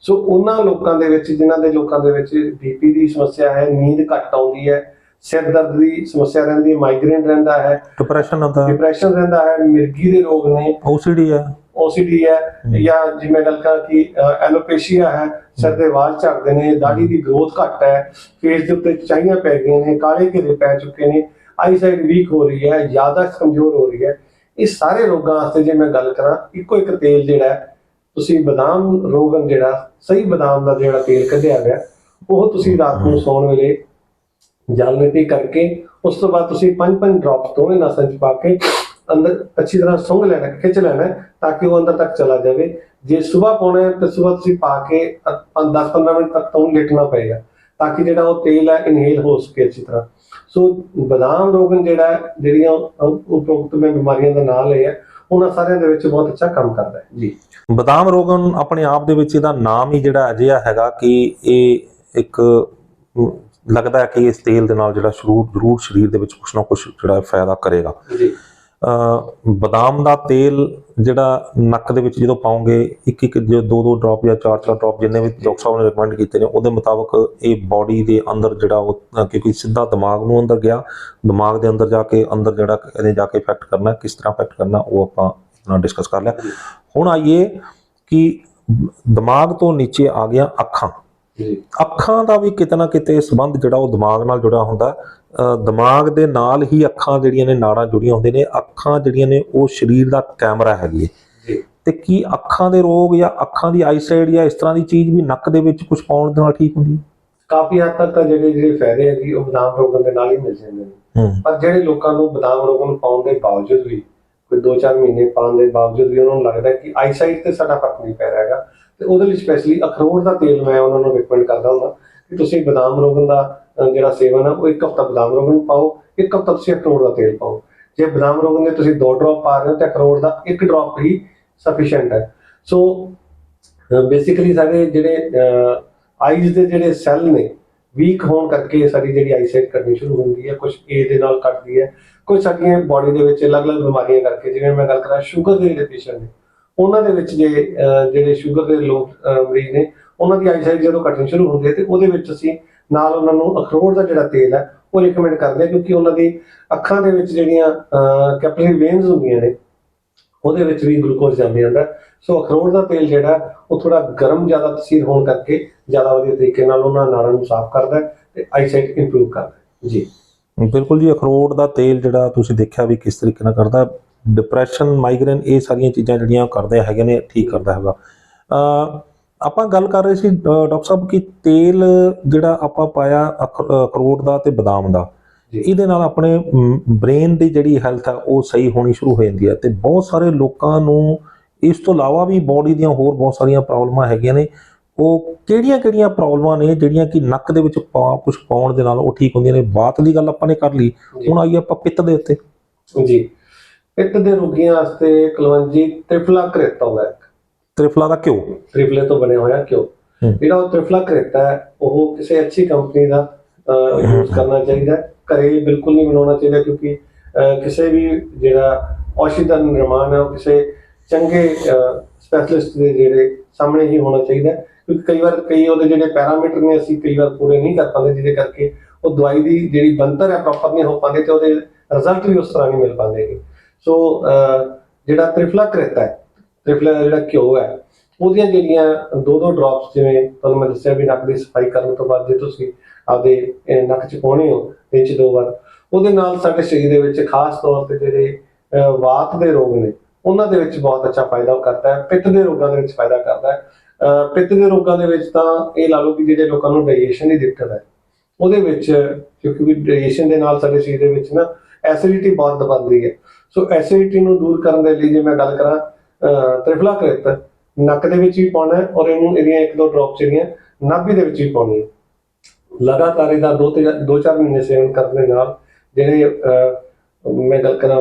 ਸੋ ਉਹਨਾਂ ਲੋਕਾਂ ਦੇ ਵਿੱਚ, ਜਿਨ੍ਹਾਂ ਦੇ ਲੋਕਾਂ ਦੇ ਵਿੱਚ ਬੀਪੀ ਦੀ ਸਮੱਸਿਆ ਹੈ, ਨੀਂਦ ਘੱਟ ਆਉਂਦੀ ਹੈ ਸਿਰ ਦਰਦ ਦੀ ਸਮੱਸਿਆ ਰਹਿੰਦੀ ਹੈ ਮਾਈਗ੍ਰੇਨ ਰਹਿੰਦਾ ਹੈ ਡਿਪਰੈਸ਼ਨ ਹੁੰਦਾ ਡਿਪਰੈਸ਼ਨ ਰਹਿੰਦਾ ਹੈ ਮਿਰਗੀ ਦੇ ਰੋਗ ਨੇ। OCD ਹੈ। OCD ਹੈ ਜਾਂ ਜਿਵੇਂ ਗੱਲ ਕਰਾਂ ਕਿ ਐਲੋਪੇਸ਼ੀਆ ਹੈ ਸਿਰ ਦੇ ਵਾਲ ਝੜਦੇ ਨੇ ਦਾੜੀ ਦੀ ਗਰੋਥ ਘੱਟ ਹੈ ਫੇਸ ਦੇ ਉੱਤੇ ਚਾਈਆਂ ਪੈ ਗਈਆਂ ਨੇ ਕਾਲੇ ਘੇਰੇ ਪੈ ਚੁੱਕੇ ਨੇ ਆਈਸਾਈਟ ਵੀਕ ਹੋ ਰਹੀ ਹੈ ਯਾਦਾਸ਼ਤ ਕਮਜ਼ੋਰ ਹੋ ਰਹੀ ਹੈ। ਇਹ ਸਾਰੇ ਰੋਗਾਂ ਵਾਸਤੇ ਜੇ ਮੈਂ ਗੱਲ ਕਰਾਂ ਇੱਕੋ ਇੱਕ ਤੇਲ ਜਿਹੜਾ ਹੈ, ਤੁਸੀਂ ਬਦਾਮ ਰੋਗਨ ਜਿਹੜਾ ਸਹੀ ਬਦਾਮ ਦਾ ਜਿਹੜਾ ਤੇਲ ਕੱਢਿਆ ਗਿਆ ਉਹ ਤੁਸੀਂ ਰਾਤ ਨੂੰ ਸੌਣ ਵੇਲੇ ਜਲ ਨੀਤੀ ਕਰਕੇ ਉਸ ਤੋਂ ਬਾਅਦ ਤੁਸੀਂ ਪੰਜ ਪੰਜ ਡ੍ਰੌਪਸ ਦੋਵੇਂ ਨਸਾਂ 'ਚ ਪਾ ਕੇ ਅੰਦਰ ਅੱਛੀ ਤਰ੍ਹਾਂ ਸੁੰਘ ਲੈਣਾ, ਖਿੱਚ ਲੈਣਾ ਤਾਂ ਕਿ ਉਹ ਅੰਦਰ ਤੱਕ ਚਲਾ ਜਾਵੇ। ਜੇ ਸਵੇਰ ਪਾਉਣਾ ਹੈ ਤਾਂ ਸਵੇਰ ਤੁਸੀਂ ਪਾ ਕੇ 10-15 ਮਿੰਟ ਤੱਕ ਤੁਹਾਨੂੰ ਲੇਟਣਾ ਪਏਗਾ ਤਾਂ ਕਿ ਜਿਹੜਾ ਉਹ ਤੇਲ ਹੈ ਇਨਹੇਲ ਹੋ ਸਕੇ ਅੱਛੀ ਤਰ੍ਹਾਂ। ਸੋ ਬਦਾਮ ਰੋਗਨ ਜਿਹੜਾ ਜਿਹੜੀਆਂ ਉਪਰੋਕਤ ਮੈਂ ਬਿਮਾਰੀਆਂ ਦਾ ਨਾਮ ਲਿਆ, ਉਹਨਾਂ ਸਾਰਿਆਂ ਦੇ ਵਿੱਚ ਬਹੁਤ ਅੱਛਾ ਕੰਮ ਕਰਦਾ ਹੈ। ਜੀ। ਬਦਾਮ ਰੋਗਨ ਆਪਣੇ ਆਪ ਦੇ ਵਿੱਚ ਇਹਦਾ ਨਾਮ ਹੀ ਜਿਹੜਾ ਅਜਿਹਾ ਹੈਗਾ ਕਿ ਇਹ ਇੱਕ ਲੱਗਦਾ ਹੈ ਕਿ ਇਸ ਤੇਲ ਦੇ ਨਾਲ ਜਿਹੜਾ ਸ਼ਰੂਰ ਜ਼ਰੂਰ ਸਰੀਰ ਦੇ ਵਿੱਚ ਕੁਛ ਨਾ ਕੁਛ ਜਿਹੜਾ ਫਾਇਦਾ ਕਰੇਗਾ। ਜੀ। ਬਦਾਮ ਦਾ ਤੇਲ ਜਿਹੜਾ ਨੱਕ ਦੇ ਵਿੱਚ ਜਦੋਂ ਪਾਉਂਗੇ ਇੱਕ ਇੱਕ ਜੋ ਦੋ ਦੋ ਡ੍ਰੌਪ ਜਾਂ ਚਾਰ ਚਾਰ ਡ੍ਰੌਪ ਜਿੰਨੇ ਵੀ ਡਾਕਟਰ ਸਾਹਿਬ ਨੇ ਰეკਮੈਂਡ ਕੀਤੇ ਨੇ ਉਹਦੇ ਮੁਤਾਬਕ ਇਹ ਬਾਡੀ ਦੇ ਅੰਦਰ ਜਿਹੜਾ ਉਹ ਕਿਉਂਕਿ ਸਿੱਧਾ ਦਿਮਾਗ ਨੂੰ ਅੰਦਰ ਗਿਆ ਦਿਮਾਗ ਦੇ ਅੰਦਰ ਜਾ ਕੇ ਅੰਦਰ ਜਿਹੜਾ ਇਹਨੇ ਜਾ ਕੇ ਇਫੈਕਟ ਕਰਨਾ ਕਿਸ ਤਰ੍ਹਾਂ ਇਫੈਕਟ ਕਰਨਾ ਉਹ ਆਪਾਂ ਨਾਲ ਡਿਸਕਸ ਕਰ ਲਿਆ। ਹੁਣ ਆਈਏ ਕਿ ਦਿਮਾਗ ਤੋਂ ਨੀਚੇ ਆ ਗਿਆ ਅੱਖਾਂ। ਅੱਖਾਂ ਦਾ ਵੀ ਕਿਤੇ ਨਾ ਕਿਤੇ ਸੰਬੰਧ ਜਿਹੜਾ ਉਹ ਦਿਮਾਗ ਨਾਲ ਜੁੜਿਆ ਹੁੰਦਾ ਦਿਮਾਗ ਦੇ ਨਾਲ ਹੀ ਅੱਖਾਂ ਜਿਹੜੀਆਂ ਨੇ ਨਾੜਾਂ ਜੁੜੀਆਂ ਹੁੰਦੀਆਂ ਨੇ। ਅੱਖਾਂ ਜਿਹੜੀਆਂ ਨੇ ਉਹ ਸਰੀਰ ਦਾ ਕੈਮਰਾ ਹੈਗੀ ਹੈ। ਤੇ ਕੀ ਅੱਖਾਂ ਦੇ ਰੋਗ ਜਾਂ ਅੱਖਾਂ ਦੀ ਆਈਸਾਈਡ ਜਾਂ ਇਸ ਤਰ੍ਹਾਂ ਦੀ ਚੀਜ਼ ਵੀ ਨੱਕ ਦੇ ਵਿੱਚ ਕੁਝ ਪਾਉਣ ਦੇ ਨਾਲ ਠੀਕ ਹੁੰਦੀ ਹੈ? ਕਾਫੀ ਹੱਦ ਤੱਕ ਜਿਹੜੇ ਜਿਹੜੇ ਫਾਇਦੇ ਹੈ ਜੀ ਉਹ ਬਦਾਮ ਰੋਗਨ ਦੇ ਨਾਲ ਹੀ ਮਿਲ ਜਾਂਦੇ ਨੇ। ਪਰ ਜਿਹੜੇ ਲੋਕਾਂ ਨੂੰ ਬਦਾਮ ਰੋਗਨ ਪਾਉਣ ਦੇ ਬਾਵਜੂਦ ਵੀ ਕੋਈ 2-4 ਮਹੀਨੇ ਪਾਉਣ ਦੇ ਬਾਵਜੂਦ ਵੀ ਉਹਨਾਂ ਨੂੰ ਲੱਗਦਾ ਕਿ ਆਈਸਾਈਟ ਤੇ ਸਾਡਾ ਫ਼ਰਕ ਨਹੀਂ ਪੈ ਰਿਹਾ ਹੈਗਾ ਤੇ ਉਹਦੇ ਲਈ ਸਪੈਸ਼ਲੀ ਅਖਰੋਟ ਦਾ ਤੇਲ ਮੈਂ ਉਹਨਾਂ ਨੂੰ ਰეკਮੈਂਡ ਕਰਦਾ ਹੁੰਦਾ ਕਿ ਤੁਸੀਂ ਬਦਾਮ ਰੋਗਨ ਦਾ ਜਿਹੜਾ ਸੇਵਨ ਆ, ਉਹ ਇੱਕ ਹਫ਼ਤਾ ਬਦਾਮ ਰੋਗਨ ਪਾਓ, ਇੱਕ ਹਫ਼ਤਾ ਤੁਸੀਂ ਅਖਰੋਟ ਦਾ ਤੇਲ ਪਾਓ। ਜੇ ਬਦਾਮ ਰੋਗਨ ਦੇ ਤੁਸੀਂ ਦੋ ਡ੍ਰੌਪ ਪਾ ਰਹੇ ਹੋ ਤੇ ਅਖਰੋਟ ਦਾ ਇੱਕ ਡ੍ਰੌਪ ਹੀ ਸਫੀਸ਼ੀਐਂਟ ਹੈ। ਸੋ ਬੇਸਿਕਲੀ ਸਾਡੇ ਜਿਹੜੇ ਆਈਜ਼ ਦੇ ਜਿਹੜੇ ਸੈੱਲ ਨੇ ਵੀਕ ਹੋਣ ਕਰਕੇ ਸਾਡੀ ਜਿਹੜੀ ਆਈਸਾਈਟ ਕਰਨੀ ਸ਼ੁਰੂ ਹੁੰਦੀ ਹੈ ਕੁਝ ਏਜ ਦੇ ਨਾਲ ਘਟਦੀ ਹੈ ਕੁਝ ਸਾਡੀਆਂ ਬਾਡੀ ਦੇ ਵਿੱਚ ਅਲੱਗ-ਅਲੱਗ ਬਿਮਾਰੀਆਂ ਕਰਕੇ, ਜਿਵੇਂ ਮੈਂ ਗੱਲ ਕਰਾਂ ਸ਼ੂਗਰ ਦੇ ਜਿਹੜੇ ਪੇਸ਼ੈਂਟ ਨੇ ਉਹਨਾਂ ਦੇ ਵਿੱਚ ਜੇ ਜਿਹੜੇ ਸ਼ੂਗਰ ਦੇ ਲੋਕ ਮਰੀਜ਼ ਨੇ, ਉਹਨਾਂ ਦੀ ਆਈਸਾਈਟ ਜਦੋਂ ਘਟਣੀ ਸ਼ੁਰੂ ਹੁੰਦੀ ਹੈ ਤੇ ਉਹਦੇ ਵਿੱਚ ਅਸੀਂ ਨਾਲ ਉਹਨਾਂ ਨੂੰ ਅਖਰੋਟ ਦਾ ਜਿਹੜਾ ਤੇਲ ਹੈ, ਉਹ ਰეკਮੈਂਡ ਕਰਦੇ ਹਾਂ ਕਿਉਂਕਿ ਉਹਨਾਂ ਦੀ ਅੱਖਾਂ ਦੇ ਵਿੱਚ ਜਿਹੜੀਆਂ ਕੈਪਿਲਰੀ ਵੇਨਸ ਹੁੰਦੀਆਂ ਨੇ, ਉਹਦੇ ਵਿੱਚ ਵੀ ਗਲੂਕੋਜ਼ ਜੰਮ ਜਾਂਦਾ ਸੋ ਅਖਰੋਟ ਦਾ ਤੇਲ ਜਿਹੜਾ ਉਹ ਥੋੜਾ ਗਰਮ ਜ਼ਿਆਦਾ ਤਸੀਰ ਹੋਣ ਕਰਕੇ ਜ਼ਿਆਦਾ ਵਧੀਆ ਤਰੀਕੇ ਨਾਲ ਉਹਨਾਂ ਨਾੜਾਂ ਨੂੰ ਸਾਫ਼ ਕਰਦਾ ਹੈ ਤੇ ਆਈਸਾਈਟ ਇੰਪਰੂਵ ਕਰਦਾ ਜੀ। ਬਿਲਕੁਲ ਜੀ, ਅਖਰੋਟ ਦਾ ਤੇਲ ਜਿਹੜਾ ਤੁਸੀਂ ਦੇਖਿਆ ਵੀ ਕਿਸ ਤਰੀਕੇ ਨਾਲ ਕਰਦਾ ਡਿਪਰੈਸ਼ਨ ਮਾਈਗ੍ਰੇਨ ਇਹ ਸਾਰੀਆਂ ਚੀਜ਼ਾਂ ਜਿਹੜੀਆਂ ਕਰਦੇ ਹੈਗੇ ਨੇ ਠੀਕ ਕਰਦਾ ਹੈਗਾ। ਅ ਆਪਾਂ ਗੱਲ ਕਰ ਰਹੇ ਸੀ ਡਾਕਟਰ ਸਾਹਿਬ ਕਿ ਤੇਲ ਜਿਹੜਾ ਆਪਾਂ ਪਾਇਆ ਅਖ- ਅਖਰੋਟ ਦਾ ਤੇ ਬਦਾਮ ਦਾ। ਇਹਦੇ ਨਾਲ ਆਪਣੇ ਬ੍ਰੇਨ ਦੀ ਜਿਹੜੀ ਹੈਲਥ ਹੈ ਉਹ ਸਹੀ ਹੋਣੀ ਸ਼ੁਰੂ ਹੋ ਜਾਂਦੀ ਹੈ ਤੇ ਬਹੁਤ ਸਾਰੇ ਲੋਕਾਂ ਨੂੰ ਇਸ ਤੋਂ ਇਲਾਵਾ ਵੀ ਬਾਡੀ ਦੀਆਂ ਹੋਰ ਬਹੁਤ ਸਾਰੀਆਂ ਪ੍ਰੋਬਲਮਾਂ ਹੈਗੀਆਂ ਨੇ। ਉਹ ਕਿਹੜੀਆਂ-ਕਿਹੜੀਆਂ ਪ੍ਰੋਬਲਮਾਂ ਨੇ ਜਿਹੜੀਆਂ ਕਿ ਨੱਕ ਦੇ ਵਿੱਚ ਪਾ ਕੁਝ ਪਾਉਣ ਦੇ ਨਾਲ ਉਹ ਠੀਕ ਹੁੰਦੀਆਂ ਨੇ? ਬਾਤ ਦੀ ਗੱਲ ਆਪਾਂ ਨੇ ਕਰ ਲਈ। ਹੁਣ ਆਈਏ ਆਪਾਂ ਪਿੱਤ ਦੇ ਉੱਤੇ। ਜੀ। ਪਿੱਤ ਦੇ ਰੋਗੀਆਂ ਵਾਸਤੇ ਕਲਵੰਜੀ ਤ੍ਰਿਫਲਾ ਘਰੇਤਾ ਹੁੰਦਾ ਹੈ ਤ੍ਰਿਫਲਾ ਦਾ ਘਿਓ ਤ੍ਰਿਫਲੇ ਤੋਂ ਬਣਿਆ ਹੋਇਆ ਕਿਉਂ ਹੂੰ। ਜਿਹੜਾ ਉਹ ਤ੍ਰਿਫਲਾ ਘਰੇਤਾ ਹੈ ਉਹ ਕਿਸੇ ਅੱਛੀ ਕੰਪਨੀ ਦਾ ਯੂਜ਼ ਕਰਨਾ ਚਾਹੀਦਾ ਹੈ। ਘਰੇ ਬਿਲਕੁਲ ਨਹੀਂ ਬਣਾਉਣਾ ਚਾਹੀਦਾ ਕਿਉਂਕਿ ਅਹ, ਕਿਸੇ ਵੀ ਜਿਹੜਾ ਔਸ਼ਧ ਦਾ ਨਿਰਮਾਣ ਹੈ ਉਹ ਕਿਸੇ ਚੰਗੇ ਸਪੈਸ਼ਲਿਸਟ ਦੇ ਜਿਹੜੇ ਸਾਹਮਣੇ ਹੀ ਹੋਣਾ ਚਾਹੀਦਾ ਹੈ। ਕਿਉਂਕਿ ਕਈ ਵਾਰ ਕਈ ਉਹਦੇ ਜਿਹੜੇ ਪੈਰਾਮੀਟਰ ਨੇ ਅਸੀਂ ਕਈ ਵਾਰ ਪੂਰੇ ਨਹੀਂ ਕਰ ਪਾਉਂਦੇ ਜਿਹਦੇ ਕਰਕੇ ਉਹ ਦਵਾਈ ਦੀ ਜਿਹੜੀ ਬਣਤਰ ਹੈ ਪ੍ਰੋਪਰ ਨਹੀਂ ਹੋ ਪਾਉਂਦੀ ਤੇ ਉਹਦੇ ਰਿਜ਼ਲਟ ਵੀ ਉਸ ਤਰ੍ਹਾਂ ਨਹੀਂ ਮਿਲ ਪਾਉਂਦੇ। ਸੋ ਜਿਹੜਾ ਤ੍ਰਿਫਲਾ ਕਰੇਤਾ ਹੈ, ਤ੍ਰਿਫਲਾ ਦਾ ਜਿਹੜਾ ਘਿਓ ਹੈ, ਉਹਦੀਆਂ ਜਿਹੜੀਆਂ ਦੋ ਦੋ ਡ੍ਰੌਪਸ ਜਿਵੇਂ ਤੁਹਾਨੂੰ ਮੈਂ ਦੱਸਿਆ ਵੀ ਨੱਕ ਦੀ ਸਫ਼ਾਈ ਕਰਨ ਤੋਂ ਬਾਅਦ ਜੇ ਤੁਸੀਂ ਆਪਦੇ ਨੱਕ 'ਚ ਪਾਉਣੇ ਹੋ, ਦਿਨ 'ਚ ਦੋ ਵਾਰ, ਉਹਦੇ ਨਾਲ ਸਾਡੇ ਸਰੀਰ ਦੇ ਵਿੱਚ ਖਾਸ ਤੌਰ ਤੇ ਜਿਹੜੇ ਵਾਤ ਦੇ ਰੋਗ ਨੇ, ਉਹਨਾਂ ਦੇ ਵਿੱਚ ਬਹੁਤ ਅੱਛਾ ਫਾਇਦਾ ਕਰਦਾ ਹੈ, ਪਿੱਤ ਦੇ ਰੋਗਾਂ ਦੇ ਵਿੱਚ ਫਾਇਦਾ ਕਰਦਾ ਹੈ। ਪਿੱਤ ਦੇ ਰੋਗਾਂ ਦੇ ਵਿੱਚ ਤਾਂ ਇਹ ਲਾ ਲਓ ਕਿ ਜਿਹੜੇ ਲੋਕਾਂ ਨੂੰ ਡਾਈਜੈਸ਼ਨ ਦੀ ਦਿੱਕਤ ਹੈ, ਉਹਦੇ ਵਿੱਚ ਕਿਉਂਕਿ ਵੀ ਡਾਈਜੈਸ਼ਨ ਦੇ ਨਾਲ ਸਾਡੇ ਸਰੀਰ ਦੇ ਵਿੱਚ ਨਾ ਐਸਿਡਿਟੀ ਬਹੁਤ ਵੱਧਦੀ ਹੈ। ਸੋ ਐਸਿਡਿਟੀ ਨੂੰ ਦੂਰ ਕਰਨ ਦੇ ਲਈ ਜੇ ਮੈਂ ਗੱਲ ਕਰਾਂ ਤ੍ਰਿਫਲਾ ਕ੍ਰਿਤ ਨੱਕ ਦੇ ਵਿੱਚ ਵੀ ਪਾਉਣਾ ਹੈ ਔਰ ਇਹਨੂੰ ਇਹਦੀਆਂ ਇੱਕ ਦੋ ਡ੍ਰੌਪਸ ਜਿਹੜੀਆਂ ਨਾਭੀ ਦੇ ਵਿੱਚ ਵੀ ਪਾਉਣੀ ਹੈ ਲਗਾਤਾਰ ਇਹਦਾ ਦੋ ਤੇ ਦੋ ਚਾਰ ਮਹੀਨੇ ਸੇਵਨ ਕਰਨ ਦੇ ਨਾਲ ਜਿਹੜੇ ਮੈਂ ਗੱਲ ਕਰਾਂ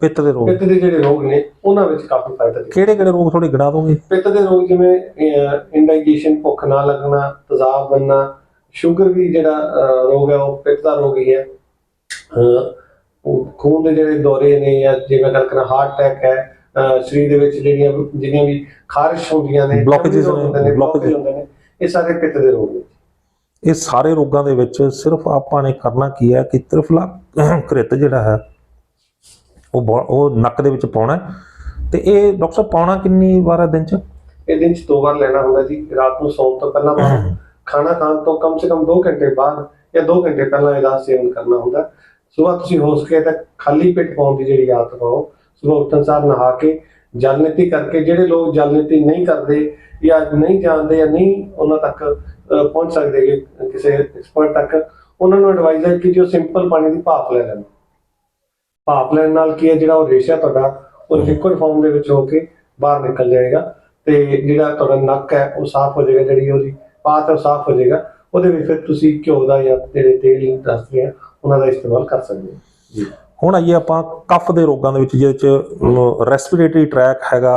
ਪਿੱਤ ਦੇ ਰੋਗ। ਪਿੱਤ ਦੇ ਜਿਹੜੇ ਰੋਗ ਨੇ ਉਹਨਾਂ ਵਿੱਚ ਕਾਫੀ ਫਾਇਦਾ ਦੇ ਕਿਹੜੇ-ਕਿਹੜੇ ਰੋਗ ਥੋੜੇ ਗਿਣਾ ਦੋਗੇ? ਪਿੱਤ ਦੇ ਰੋਗ ਜਿਵੇਂ ਇੰਡਾਈਜੇਸ਼ਨ ਭੁੱਖ ਨਾ ਲੱਗਣਾ ਤੇਜ਼ਾਬ ਬਣਨਾ ਸ਼ੂਗਰ ਵੀ ਜਿਹੜਾ ਰੋਗ ਹੈ ਉਹ ਪਿੱਤ ਦਾ ਰੋਗ ਹੀ ਹੈ। ਖੂਨ ਦੇ ਜਿਹੜੇ ਦੌਰੇ ਨੇ ਜਾਂ ਜਿਵੇਂ ਗੱਲ ਕਰਾਂ ਹਾਰਟ ਅਟੈਕ ਹੈ ਸਰੀਰ ਦੇ ਵਿੱਚ ਜਿਹੜੀਆਂ ਜਿਹੜੀਆਂ ਵੀ ਖਾਰਿਸ਼ ਹੁੰਦੀਆਂ ਨੇ ਰੋਗ ਹੁੰਦੇ ਨੇ, blockage ਹੁੰਦੇ ਨੇ ਇਹ ਸਾਰੇ ਪਿੱਤ ਦੇ ਰੋਗ ਨੇ। ਇਹ ਸਾਰੇ ਰੋਗਾਂ ਦੇ ਵਿੱਚ ਸਿਰਫ ਆਪਾਂ ਨੇ ਕਰਨਾ ਕੀ ਹੈ ਕਿ ਤ੍ਰਿਫਲਾ ਘ੍ਰਿਤ ਜਿਹੜਾ ਹੈ ਉਹ ਉਹ ਨੱਕ ਦੇ ਵਿੱਚ ਪਾਉਣਾ। ਤੇ ਇਹ ਡਾਕਟਰ ਸਾਹਿਬ ਪਾਉਣਾ ਕਿੰਨੀ ਵਾਰ ਦਿਨ ਚ? ਇਹ ਦਿਨ ਚ ਦੋ ਵਾਰ ਲੈਣਾ ਹੁੰਦਾ ਜੀ ਰਾਤ ਨੂੰ ਸੌਣ ਤੋਂ ਪਹਿਲਾਂ ਖਾਣਾ ਖਾਣ ਤੋਂ ਕਮ ਸੇ ਕਮ 2 ਘੰਟੇ ਬਾਅਦ ਜਾਂ 2 ਘੰਟੇ ਪਹਿਲਾਂ ਇਹਦਾ ਸੇਵਨ ਕਰਨਾ ਹੁੰਦਾ। ਸਵੇਰ ਤੁਸੀਂ ਹੋ ਸਕੇ ਤਾਂ ਖਾਲੀ ਪੇਟ ਪਾਉਣ ਦੀ ਜਿਹੜੀ ਆਦਤ ਪਾਓ। ਸਵੇਰ ਉੱਠਣ ਸਾਰ ਨਹਾ ਕੇ ਜਲ ਨੀਤੀ ਕਰਕੇ ਜਿਹੜੇ ਲੋਕ ਜਲ ਨੀਤੀ ਨਹੀਂ ਕਰਦੇ ਜਾਂ ਨਹੀਂ ਜਾਣਦੇ ਜਾਂ ਨਹੀਂ ਉਹਨਾਂ ਤੱਕ ਪਹੁੰਚ ਸਕਦੇ ਕਿਸੇ ਐਕਸਪਰਟ ਤੱਕ, ਉਹਨਾਂ ਨੂੰ ਐਡਵਾਈਸ ਹੈ ਕਿ ਜੋ ਸਿੰਪਲ ਪਾਣੀ ਦੀ ਭਾਪ ਲੈ ਲੈਣ। ਭਾਪ ਲੈਣ ਨਾਲ ਕੀ ਹੈ? ਜਿਹੜਾ ਉਹ ਰੇਸ਼ਾ ਤੁਹਾਡਾ, ਉਹ ਲਿਕੁਇਡ ਫਾਰਮ ਦੇ ਵਿੱਚ ਹੋ ਕੇ ਬਾਹਰ ਨਿਕਲ ਜਾਏਗਾ ਤੇ ਜਿਹੜਾ ਤੁਹਾਡਾ ਨੱਕ ਹੈ, ਉਹ ਸਾਫ਼ ਹੋ ਜਾਏਗਾ, ਜਿਹੜੀ ਉਹਦੀ ਪਾਤ ਹੈ, ਉਹ ਸਾਫ਼ ਹੋ ਜਾਏਗਾ। ਉਹਦੇ ਵਿੱਚ ਫਿਰ ਤੁਸੀਂ ਘਿਓ ਦਾ ਜਾਂ ਜਿਹੜੇ ਤੇਲ ਦੱਸਦੇ ਆ ਉਹਨਾਂ ਦਾ ਇਸਤੇਮਾਲ ਕਰ ਸਕਦੇ ਹੋ। ਜੀ। ਹੁਣ ਆਈਏ ਆਪਾਂ ਕਫ ਦੇ ਰੋਗਾਂ ਦੇ ਵਿੱਚ ਜਿਹਦੇ ਚ ਰੈਸਪੀਰੇਟਰੀ ਟਰੈਕ ਹੈਗਾ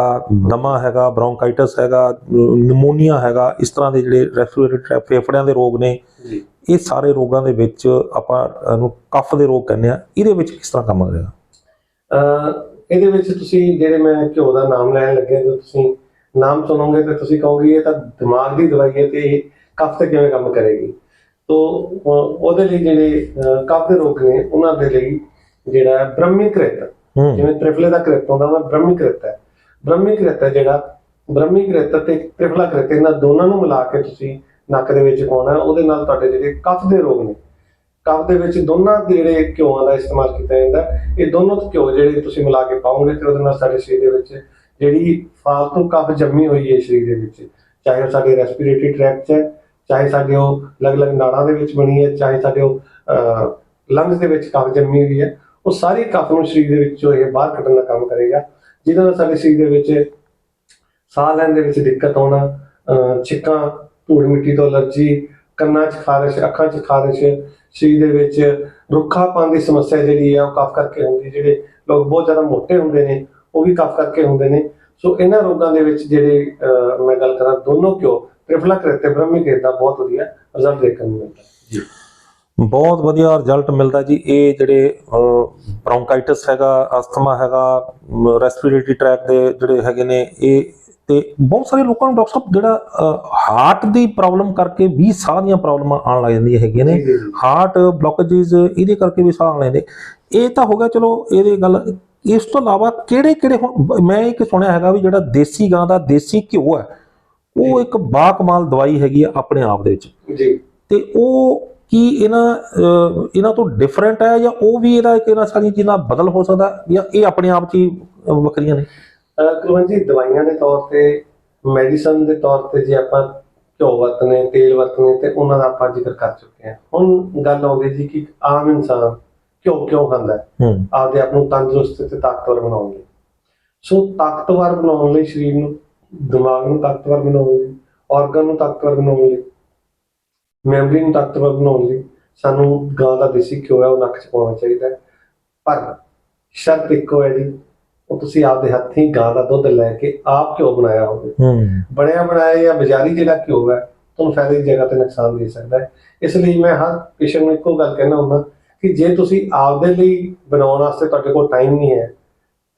ਦਮਾ ਹੈਗਾ ਬ੍ਰੌਂਕਾਈਟਸ ਹੈਗਾ ਨਿਮੋਨੀਆ ਹੈਗਾ ਇਸ ਤਰ੍ਹਾਂ ਦੇ ਜਿਹੜੇ ਰੈਸਪੀਰੇਟਰੀ ਟਰੈਕ ਫੇਫੜਿਆਂ ਦੇ ਰੋਗ ਨੇ ਜੀ। ਇਹ ਸਾਰੇ ਰੋਗਾਂ ਦੇ ਵਿੱਚ ਆਪਾਂ ਇਹਨੂੰ ਕਫ ਦੇ ਰੋਗ ਕਹਿੰਦੇ ਆ ਇਹਦੇ ਵਿੱਚ ਕਿਸ ਤਰ੍ਹਾਂ ਕੰਮ ਕਰੇਗਾ ਇਹਦੇ ਵਿੱਚ ਤੁਸੀਂ ਜਿਹੜੇ ਮੈਂ ਘਿਓ ਦਾ ਨਾਮ ਲੈਣ ਲੱਗੇ ਤੇ ਤੁਸੀਂ ਨਾਮ ਸੁਣੋਗੇ ਤੇ ਤੁਸੀਂ ਕਹੋਗੇ ਇਹ ਤਾਂ ਦਿਮਾਗ ਦੀ ਦਵਾਈ ਹੈ ਤੇ ਇਹ ਕਫ ਤੇ ਕਿਵੇਂ ਕੰਮ ਕਰੇਗੀ? ਤੋ ਉਹਦੇ ਲਈ ਜਿਹੜੇ ਕਫ ਦੇ ਰੋਗ ਨੇ ਉਹਨਾਂ ਦੇ ਲਈ ਜਿਹੜਾ ਹੈ ਬ੍ਰਹਮੀ ਕ੍ਰਿਤ ਜਿਵੇਂ ਤ੍ਰਿਫਲੇ ਦਾ ਕ੍ਰਿਤ ਹੁੰਦਾ ਉਹ ਬ੍ਰਹਮੀ ਕ੍ਰਿਤ ਹੈ ਬ੍ਰਹਮੀ ਕ੍ਰਿਤ ਹੈ ਜਿਹੜਾ ਬ੍ਰਹਮੀ ਕ੍ਰਿਤ ਤੇ ਤ੍ਰਿਫਲਾ ਕ੍ਰਿਤ ਇਹਨਾਂ ਦੋਨਾਂ ਨੂੰ ਮਿਲਾ ਕੇ ਤੁਸੀਂ ਨੱਕ ਦੇ ਵਿੱਚ ਪਾਉਣਾ। ਉਹਦੇ ਨਾਲ ਤੁਹਾਡੇ ਜਿਹੜੇ ਕਫ ਦੇ ਰੋਗ ਨੇ ਕਫ ਦੇ ਵਿੱਚ ਦੋਨਾਂ ਦੇ ਜਿਹੜੇ ਘਿਓਆਂ ਦਾ ਇਸਤੇਮਾਲ ਕੀਤਾ ਜਾਂਦਾ। ਇਹ ਦੋਨੋਂ ਘਿਓ ਜਿਹੜੇ ਤੁਸੀਂ ਮਿਲਾ ਕੇ ਪਾਓਗੇ ਤੇ ਉਹਦੇ ਨਾਲ ਸਾਡੇ ਸਰੀਰ ਦੇ ਵਿੱਚ ਜਿਹੜੀ ਫਾਲਤੂ ਕਫ ਜੰਮੀ ਹੋਈ ਹੈ ਸਰੀਰ ਦੇ ਵਿੱਚ ਚਾਹੇ ਉਹ ਸਾਡੇ ਰੈਸਪੀਰੇਟਰੀ ਟ੍ਰੈਕਟ 'ਚ ਹੈ ਚਾਹੇ ਸਾਡੇ ਉਹ ਅਲੱਗ-ਅਲੱਗ ਨਾੜਾਂ ਦੇ ਵਿੱਚ ਬਣੀ ਹੈ, ਚਾਹੇ ਸਾਡੇ ਉਹ ਲੰਗਸ ਦੇ ਵਿੱਚ ਕਫ ਜੰਮੀ ਹੋਈ ਹੈ, ਉਹ ਸਾਰੀ ਕਫ ਨੂੰ ਸਰੀਰ ਦੇ ਵਿੱਚੋਂ ਇਹ ਬਾਹਰ ਕੱਢਣ ਦਾ ਕੰਮ ਕਰੇਗਾ, ਜਿਹਦੇ ਨਾਲ ਸਾਡੇ ਸਰੀਰ ਦੇ ਵਿੱਚ ਸਾਹ ਲੈਣ ਦੇ ਵਿੱਚ ਦਿੱਕਤ ਆਉਣਾ ਛਿੱਕਾਂ, ਧੂੜ ਮਿੱਟੀ ਤੋਂ ਅਲਰਜੀ, ਕੰਨਾਂ 'ਚ ਖਾਰਸ਼, ਅੱਖਾਂ 'ਚ ਖਾਰਸ਼, ਸਰੀਰ ਦੇ ਵਿੱਚ ਰੁੱਖਾਪਨ ਦੀ ਸਮੱਸਿਆ ਜਿਹੜੀ ਹੈ, ਉਹ ਕਾਫ ਕਰਕੇ ਹੁੰਦੀ ਜਿਹੜੇ ਲੋਕ ਬਹੁਤ ਜ਼ਿਆਦਾ ਮੋਟੇ ਹੁੰਦੇ ਨੇ, ਉਹ ਵੀ ਕਾਫ ਕਰਕੇ ਹੁੰਦੇ ਨੇ। ਸੋ ਇਹਨਾਂ ਰੋਗਾਂ ਦੇ ਵਿੱਚ ਜਿਹੜੇ ਮੈਂ ਗੱਲ ਕਰਾਂ, ਦੋਨੋਂ ਕਿਉਂ? ਤ੍ਰਿਫਲਾ ਤੇ ਬ੍ਰਹਮੀ ਘਿਓ ਦਾ ਬਹੁਤ ਵਧੀਆ ਰਿਜ਼ਲਟ ਦੇਖਣ ਨੂੰ ਮਿਲਦਾ। ਜੀ। ਬਹੁਤ ਵਧੀਆ ਰਿਜ਼ਲਟ ਮਿਲਦਾ ਜੀ। ਇਹ ਜਿਹੜੇ ਬ੍ਰੌਂਕਾਈਟਸ ਹੈਗਾ ਅਸਥਮਾ ਹੈਗਾ ਰੈਸਪੀਰੇਟਰੀ ਟਰੈਕ ਦੇ ਜਿਹੜੇ ਹੈਗੇ ਨੇ ਇਹ ਤੇ ਬਹੁਤ ਸਾਰੇ ਲੋਕਾਂ ਨੂੰ ਡਾਕਟਰ ਸਾਹਿਬ ਜਿਹੜਾ ਹਾਰਟ ਦੀ ਪ੍ਰੋਬਲਮ ਕਰਕੇ ਵੀ ਸਾਹ ਦੀਆਂ ਪ੍ਰੋਬਲਮਾਂ ਆਉਣ ਲੱਗ ਜਾਂਦੀਆਂ ਹੈਗੀਆਂ ਨੇ। ਹਾਰਟ ਬਲੌਕੇजेस ਇਹਦੇ ਕਰਕੇ ਵੀ ਸਾਹ ਆਉਣ ਲੱਗ ਜਾਂਦੇ। ਇਹ ਤਾਂ ਹੋ ਗਿਆ ਚਲੋ ਇਹਦੀ ਗੱਲ ਇਸ ਤੋਂ ਇਲਾਵਾ ਕਿਹੜੇ ਕਿਹੜੇ ਮੈਂ ਇੱਕ ਸੁਣਿਆ ਹੈਗਾ ਵੀ ਜਿਹੜਾ ਦੇਸੀ ਗਾਂ ਦਾ ਦੇਸੀ ਘਿਓ ਹੈ ਉਹ ਇੱਕ ਬਾਕਮਾਲ ਦਵਾਈ ਹੈਗੀ ਆ ਆਪਣੇ ਆਪ ਦੇ ਵਿੱਚ। ਜੀ। ਤੇ ਉਹ ਕੀ ਇਹਨਾਂ ਇਹਨਾਂ ਤੋਂ ਡਿਫਰੈਂਟ ਹੈ ਜਾਂ ਉਹ ਵੀ ਇਹਦਾ ਇੱਕ ਇਹਨਾਂ ਸਾਰੀਆਂ ਚੀਜ਼ਾਂ ਨਾਲ ਬਦਲ ਹੋ ਸਕਦਾ ਜਾਂ ਇਹ ਆਪਣੇ ਆਪ 'ਚ ਹੀ ਵੱਖਰੀਆਂ ਨੇ? ਕੁਲਵੰਤ ਜੀ ਦਵਾਈਆਂ ਦੇ ਤੌਰ ਤੇ ਮੈਡੀਸਨ ਦੇ ਤੌਰ ਤੇ ਜੇ ਆਪਾਂ ਘਿਓ ਵਰਤਨੇ ਤੇਲ ਵਰਤਨੇ ਤੇ ਉਹਨਾਂ ਦਾ ਆਪਾਂ ਜ਼ਿਕਰ ਕਰ ਚੁੱਕੇ ਹਾਂ। ਹੁਣ ਗੱਲ ਆਉਂਦੀ ਜੀ ਕਿ ਆਮ ਇਨਸਾਨ ਘਿਓ ਕਿਉਂ ਖਾਂਦਾ ਹੈ? ਹੂੰ। ਆਪਦੇ ਆਪ ਨੂੰ ਤੰਦਰੁਸਤ ਤੇ ਤਾਕਤਵਰ ਬਣਾਉਣ ਲਈ। ਸੋ ਤਾਕਤਵਰ ਬਣਾਉਣ ਲਈ ਸਰੀਰ ਨੂੰ ਦਿਮਾਗ ਨੂੰ ਤਾਕਤਵਰ ਬਣਾਉਣ ਲਈ ਆਰਗਨ ਨੂੰ ਤਾਕਤਵਰ ਬਣਾਉਣ ਲਈ ਮੈਮਰੀ ਨੂੰ ਤਾਕਤਵਰ ਬਣਾਉਣ ਲਈ ਸਾਨੂੰ ਗਾਂ ਦਾ ਦੇਸੀ ਘਿਓ ਹੈ ਉਹ ਨੱਕ 'ਚ ਪਾਉਣਾ ਚਾਹੀਦਾ ਹੈ। ਪਰ ਸ਼ਰਤ ਇੱਕੋ ਹੈ ਜੀ ਉਹ ਤੁਸੀਂ ਆਪਦੇ ਹੱਥੀਂ ਗਾਂ ਦਾ ਦੁੱਧ ਲੈ ਕੇ ਆਪ ਘਿਓ ਬਣਾਇਆ ਹੋਵੇ। ਬਣਿਆ ਬਣਾਇਆ ਜਾਂ ਬਾਜ਼ਾਰੀ ਜਿਹੜਾ ਘਿਓ ਹੈ ਤੁਹਾਨੂੰ ਫਾਇਦੇ ਦੀ ਜਗ੍ਹਾ ਤੇ ਨੁਕਸਾਨ ਦੇ ਸਕਦਾ ਹੈ। ਇਸ ਲਈ ਮੈਂ ਹਰ ਪੇਸ਼ੈਂਟ ਨੂੰ ਇੱਕੋ ਗੱਲ ਕਹਿਣਾ ਹੁੰਦਾ ਕਿ ਜੇ ਤੁਸੀਂ ਆਪਦੇ ਲਈ ਬਣਾਉਣ ਵਾਸਤੇ ਤੁਹਾਡੇ ਕੋਲ ਟਾਈਮ ਨਹੀਂ ਹੈ